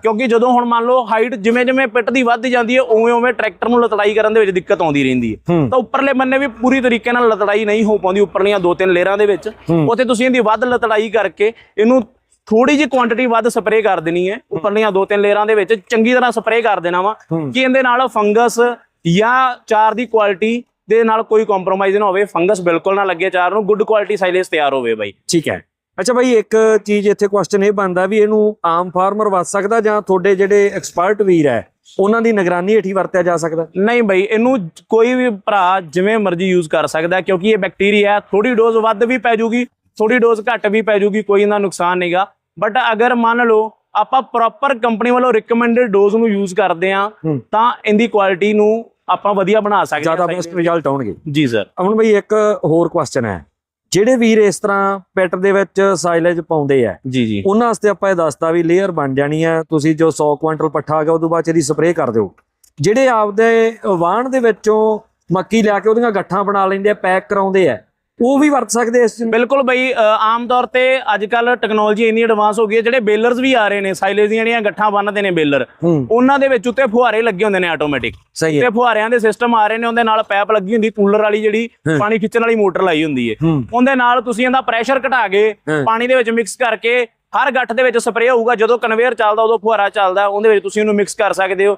ਕਿਉਂਕਿ ਜਦੋਂ ਹੁਣ ਮੰਨ ਲਓ ਹਾਈਟ ਜਿਵੇਂ ਜਿਵੇਂ ਪਿੱਟ ਦੀ ਵੱਧਦੀ ਜਾਂਦੀ ਹੈ ਉਵੇਂ ਉਵੇਂ ਟਰੈਕਟਰ ਨੂੰ ਲਤੜਾਈ ਕਰਨ ਦੇ ਵਿੱਚ ਦਿੱਕਤ ਆਉਂਦੀ ਰਹਿੰਦੀ ਹੈ। ਹੂੰ। ਤਾਂ ਉੱਪਰਲੇ ਬੰਨੇ ਵੀ ਪੂਰੀ ਤਰੀਕੇ ਨਾਲ ਲਤੜਾਈ ਨਹੀਂ ਹੋ ਪਾਉਂਦੀ ਉੱਪਰਲੀਆਂ ਦੋ ਤਿੰਨ ਲੇਅਰਾਂ ਦੇ ਵਿੱਚ। ਉੱਥੇ ਤੁਸੀਂ ਇਹਦੀ ਵੱਧ ਲਤੜਾਈ ਕਰਕੇ ਇਹਨੂੰ ਥੋੜੀ ਜਿਹੀ ਕੁਆਂਟੀਟੀ ਵੱਧ ਸਪਰੇਅ ਕਰ ਦੇਣੀ ਹੈ। ਉੱਪਰਲੀਆਂ ਦੋ ਤਿੰਨ ਲੇਅਰਾਂ ਦੇ ਵਿੱਚ ਚੰਗੀ ਤਰ੍ਹਾਂ ਸਪਰੇਅ ਕਰ ਦੇਣਾ ਵਾ। ਕਿ ਇਹਦੇ ਨਾਲ ਫੰਗਸ ਜਾਂ ਚਾਰ ਦੀ ਕੁਆਲਿਟੀ ਦੇ ਨਾਲ ਕੋਈ ਕੰਪਰੋਮਾਈਜ਼ ਨਾ ਹੋਵੇ। ਫੰਗਸ ਬਿਲਕੁਲ ਨਾ ਲੱਗੇ ਚਾਰ ਨੂੰ। ਗੁੱਡ ਕੁਆਲਿਟੀ ਸਾਈਲੇਜ ਤਿਆਰ ਹੋਵੇ ਬਾਈ। ਠੀਕ ਹੈ। ਅੱਛਾ ਭਾਈ ਇੱਕ ਚੀਜ਼ ਇੱਥੇ ਕੁਐਸਚਨ ਇਹ ਬਣਦਾ ਵੀ ਇਹਨੂੰ ਆਮ ਫਾਰਮਰ ਵਰਤ ਸਕਦਾ ਜਾਂ ਤੁਹਾਡੇ ਜਿਹੜੇ ਐਕਸਪਰਟ ਵੀਰ ਹੈ ਉਹਨਾਂ ਦੀ ਨਿਗਰਾਨੀ ਹੇਠ ਹੀ ਵਰਤਿਆ ਜਾ ਸਕਦਾ? ਨਹੀਂ ਬਈ ਇਹਨੂੰ ਕੋਈ ਵੀ ਭਰਾ ਜਿਵੇਂ ਮਰਜ਼ੀ ਯੂਜ਼ ਕਰ ਸਕਦਾ ਕਿਉਂਕਿ ਇਹ ਬੈਕਟੀਰੀਆ ਥੋੜੀ ਡੋਜ਼ ਵੱਧ ਵੀ ਪੈ ਜੂਗੀ ਥੋੜੀ ਡੋਜ਼ ਘੱਟ ਵੀ ਪੈ ਜੂਗੀ ਕੋਈ ਇਹਦਾ ਨੁਕਸਾਨ ਨਹੀਂਗਾ ਬਟ ਅਗਰ ਮੰਨ ਲਓ ਆਪਾਂ ਪ੍ਰੋਪਰ ਕੰਪਨੀ ਵੱਲੋਂ ਰਿਕਮੈਂਡਡ ਡੋਜ਼ ਨੂੰ ਯੂਜ਼ ਕਰਦੇ ਆ। ਤਾਂ ਇਹਦੀ ਕੁਆਲਿਟੀ ਨੂੰ ਆਪਾਂ ਵਧੀਆ ਬਣਾ ਸਕਦੇ ਜ਼ਿਆਦਾ ਹਾਂ। ਬੈਸਟ ਰਿਜ਼ਲਟ ਆਉਣਗੇ। ਜੀ ਸਰ ਅਮਨ ਭਾਈ ਇੱਕ ਹੋਰ ਕੁਐਸਚਨ ਹੈ। ਜਿਹੜੇ ਵੀਰ ਇਸ ਤਰ੍ਹਾਂ ਪਿੱਟ ਦੇ ਵਿੱਚ ਸਾਈਲੇਜ ਪਾਉਂਦੇ ਆ ਜੀ ਜੀ। ਉਹਨਾਂ ਵਾਸਤੇ ਆਪਾਂ ਇਹ ਦੱਸਤਾ ਵੀ ਲੇਅਰ ਬਣ ਜਾਣੀ ਹੈ ਤੁਸੀਂ ਜੋ 100 ਕੁਇੰਟਲ ਪੱਠਾ ਆ ਗਿਆ ਉਦੋਂ ਬਾਅਦ ਇਹਦੀ ਸਪਰੇਅ ਕਰ ਦਿਓ। ਜਿਹੜੇ ਆਪਦੇ ਵਾਹਣ ਦੇ ਵਿੱਚੋਂ ਮੱਕੀ ਲਿਆ ਕੇ ਉਹਦੀਆਂ ਗੱਠਾਂ ਬਣਾ ਲੈਂਦੇ ਆ ਪੈਕ ਕਰਾਉਂਦੇ ਆ ਉਹ ਵੀ ਵਰਤ ਸਕਦੇ ਇਸ ਬਿਲਕੁਲ ਬਈ ਆਮ ਤੌਰ ਤੇ ਅੱਜ ਕੱਲ ਟੈਕਨੋਲੋਜੀ ਇੰਨੀ ਐਡਵਾਂਸ ਹੋ ਗਈ ਹੈ ਜਿਹੜੇ ਬੇਲਰਸ ਵੀ ਆ ਰਹੇ ਨੇ ਸਾਈਲੇਜ ਦੀਆਂ ਜਿਹੜੀਆਂ ਗੱਠਾਂ ਬੰਨਦੇ ਨੇ ਬੇਲਰ ਉਹਨਾਂ ਦੇ ਵਿੱਚ ਉੱਤੇ ਫੁਹਾਰੇ ਲੱਗੇ ਹੁੰਦੇ ਨੇ ਆਟੋਮੈਟਿਕ ਤੇ ਫੁਹਾਰਿਆਂ ਦੇ ਸਿਸਟਮ ਆ ਰਹੇ ਨੇ ਉਹਦੇ ਨਾਲ ਪੈਪ ਲੱਗੀ ਹੁੰਦੀ ਕੂਲਰ ਵਾਲੀ ਜਿਹੜੀ ਪਾਣੀ ਖਿੱਚਣ ਵਾਲੀ ਮੋਟਰ ਲਾਈ ਹੁੰਦੀ ਹੈ। ਉਹਦੇ ਨਾਲ ਤੁਸੀਂ ਇਹਦਾ ਪ੍ਰੈਸ਼ਰ ਘਟਾ ਕੇ। ਪਾਣੀ ਦੇ ਵਿੱਚ ਮਿਕਸ ਕਰਕੇ ਹਰ ਗੱਠ ਦੇ ਵਿੱਚ ਸਪਰੇਅ ਹੋਊਗਾ ਜਦੋਂ ਕਨਵੇਅਰ ਚੱਲਦਾ ਉਦੋਂ ਫੁਹਾਰਾ ਚੱਲਦਾ ਉਹਦੇ ਵਿੱਚ ਤੁਸੀਂ ਉਹਨੂੰ ਮਿਕਸ ਕਰ ਸਕਦੇ ਹੋ।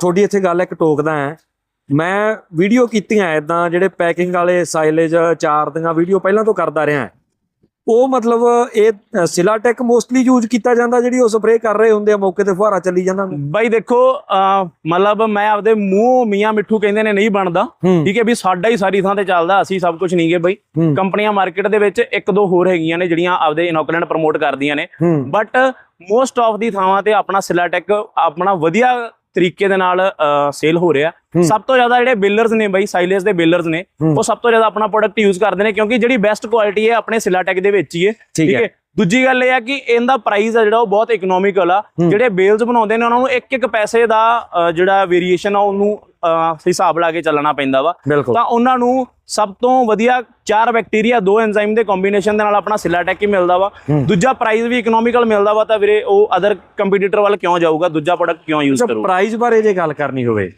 ਤੁਹਾਡੀ ਇੱਥੇ ਗੱਲ ਇੱਕ ਟੋਕਦਾ ਹੈ। ਮੈਂ ਵੀਡੀਓ ਕੀਤੀਆਂ ਇਦਾਂ ਜਿਹੜੇ ਪੈਕਿੰਗ ਵਾਲੇ ਸਾਈਲੇਜ ਚਾਰ ਦੀਆਂ ਵੀਡੀਓ ਪਹਿਲਾਂ ਤੋਂ ਕਰਦਾ ਰਿਹਾ। ਉਹ ਮਤਲਬ ਇਹ ਸਿਲਾਟੈਕ ਮੋਸਟਲੀ ਯੂਜ਼ ਕੀਤਾ ਜਾਂਦਾ ਜਿਹੜੀ ਉਹ ਸਪਰੇਅ ਕਰ ਰਹੇ ਹੁੰਦੇ ਆ ਮੌਕੇ ਤੇ ਫੁਹਾਰਾ ਚੱਲੀ ਜਾਂਦਾ। ਬਾਈ ਦੇਖੋ ਮਤਲਬ ਮੈਂ ਆਪਦੇ ਮੂੰਹ ਮੀਆਂ ਮਿੱਠੂ ਕਹਿੰਦੇ ਨੇ ਨਹੀਂ ਬਣਦਾ। ਠੀਕ ਹੈ ਵੀ ਸਾਡਾ ਹੀ ਸਾਰੀ ਥਾਂ ਤੇ ਚੱਲਦਾ ਅਸੀਂ ਸਭ ਕੁਝ ਨਹੀਂ ਗੇ ਬਈ। ਕੰਪਨੀਆਂ ਮਾਰਕੀਟ ਦੇ ਵਿੱਚ ਇੱਕ ਦੋ ਹੋਰ ਹੈਗੀਆਂ ਨੇ ਜਿਹੜੀਆਂ ਆਪਦੇ ਇਨੋਕੂਲੈਂਟ ਪ੍ਰਮੋਟ ਕਰਦੀਆਂ ਨੇ। ਬਟ ਮੋਸਟ ਆਫ ਦੀ ਥਾਵਾਂ ਤੇ ਆਪਣਾ ਸਿਲਾਟੈਕ ਆਪਣਾ ਵਧੀਆ ਤਰੀਕੇ ਦੇ ਨਾਲ ਸੇਲ ਹੋ ਰਿਹਾ। ਸਭ ਤੋਂ ਜ਼ਿਆਦਾ ਜਿਹੜੇ ਬਿਲਡਰਸ ਨੇ ਬਾਈ ਸਾਈਲੈਸ ਦੇ ਬਿਲਡਰਸ ਨੇ। ਉਹ ਸਭ ਤੋਂ ਜ਼ਿਆਦਾ ਆਪਣਾ ਪ੍ਰੋਡਕਟ ਯੂਜ਼ ਕਰਦੇ ਨੇ ਕਿਉਂਕਿ ਜਿਹੜੀ ਬੈਸਟ ਕੁਆਲਿਟੀ ਹੈ ਆਪਣੇ ਸਿਲਾਟੈਕ ਦੇ ਵਿੱਚ ਹੀ ਹੈ ਠੀਕ ਹੈ ਦੂਜੀ ਗੱਲ ਇਹ ਆ ਕਿ ਇਹਦਾ ਪ੍ਰਾਈਸ ਆ ਜਿਹੜਾ ਉਹ ਬਹੁਤ ਇਕਨੋਮਿਕਲ ਆ। ਜਿਹੜੇ ਬੇਲਸ ਬਣਾਉਂਦੇ ਨੇ ਉਹਨਾਂ ਨੂੰ ਇੱਕ ਇੱਕ ਪੈਸੇ ਦਾ ਜਿਹੜਾ ਵੇਰੀਏਸ਼ਨ ਆ ਉਹਨੂੰ ਹਿਸਾਬ ਲਾ ਕੇ ਚੱਲਣਾ ਪੈਂਦਾ ਵਾ। ਤਾਂ ਉਹਨਾਂ ਨੂੰ ਸਭ ਤੋਂ ਵਧੀਆ ਚਾਰ ਬੈਕਟੀਰੀਆ ਦੋ ਐਂਜ਼ਾਈਮ ਦੇ ਕੰਬੀਨੇਸ਼ਨ ਦੇ ਨਾਲ ਆਪਣਾ ਸਿਲਾਟੈਕ ਹੀ ਮਿਲਦਾ ਵਾ। ਦੂਜਾ ਪ੍ਰਾਈਸ ਵੀ ਇਕਨੋਮਿਕਲ ਮਿਲਦਾ ਵਾ ਤਾਂ ਵੀਰੇ ਉਹ ਅਦਰ ਕੰਪੀਟੀਟਰ ਵੱਲ ਕਿਉਂ ਜਾਊਗਾ? ਦੂਜਾ ਪ੍ਰੋਡਕਟ ਕਿਉਂ ਯੂਜ਼ ਕਰੂਗਾ? ਪ੍ਰਾਈਸ ਬਾਰੇ ਜੇ ਗੱਲ ਕਰਨੀ ਹੋਵੇ।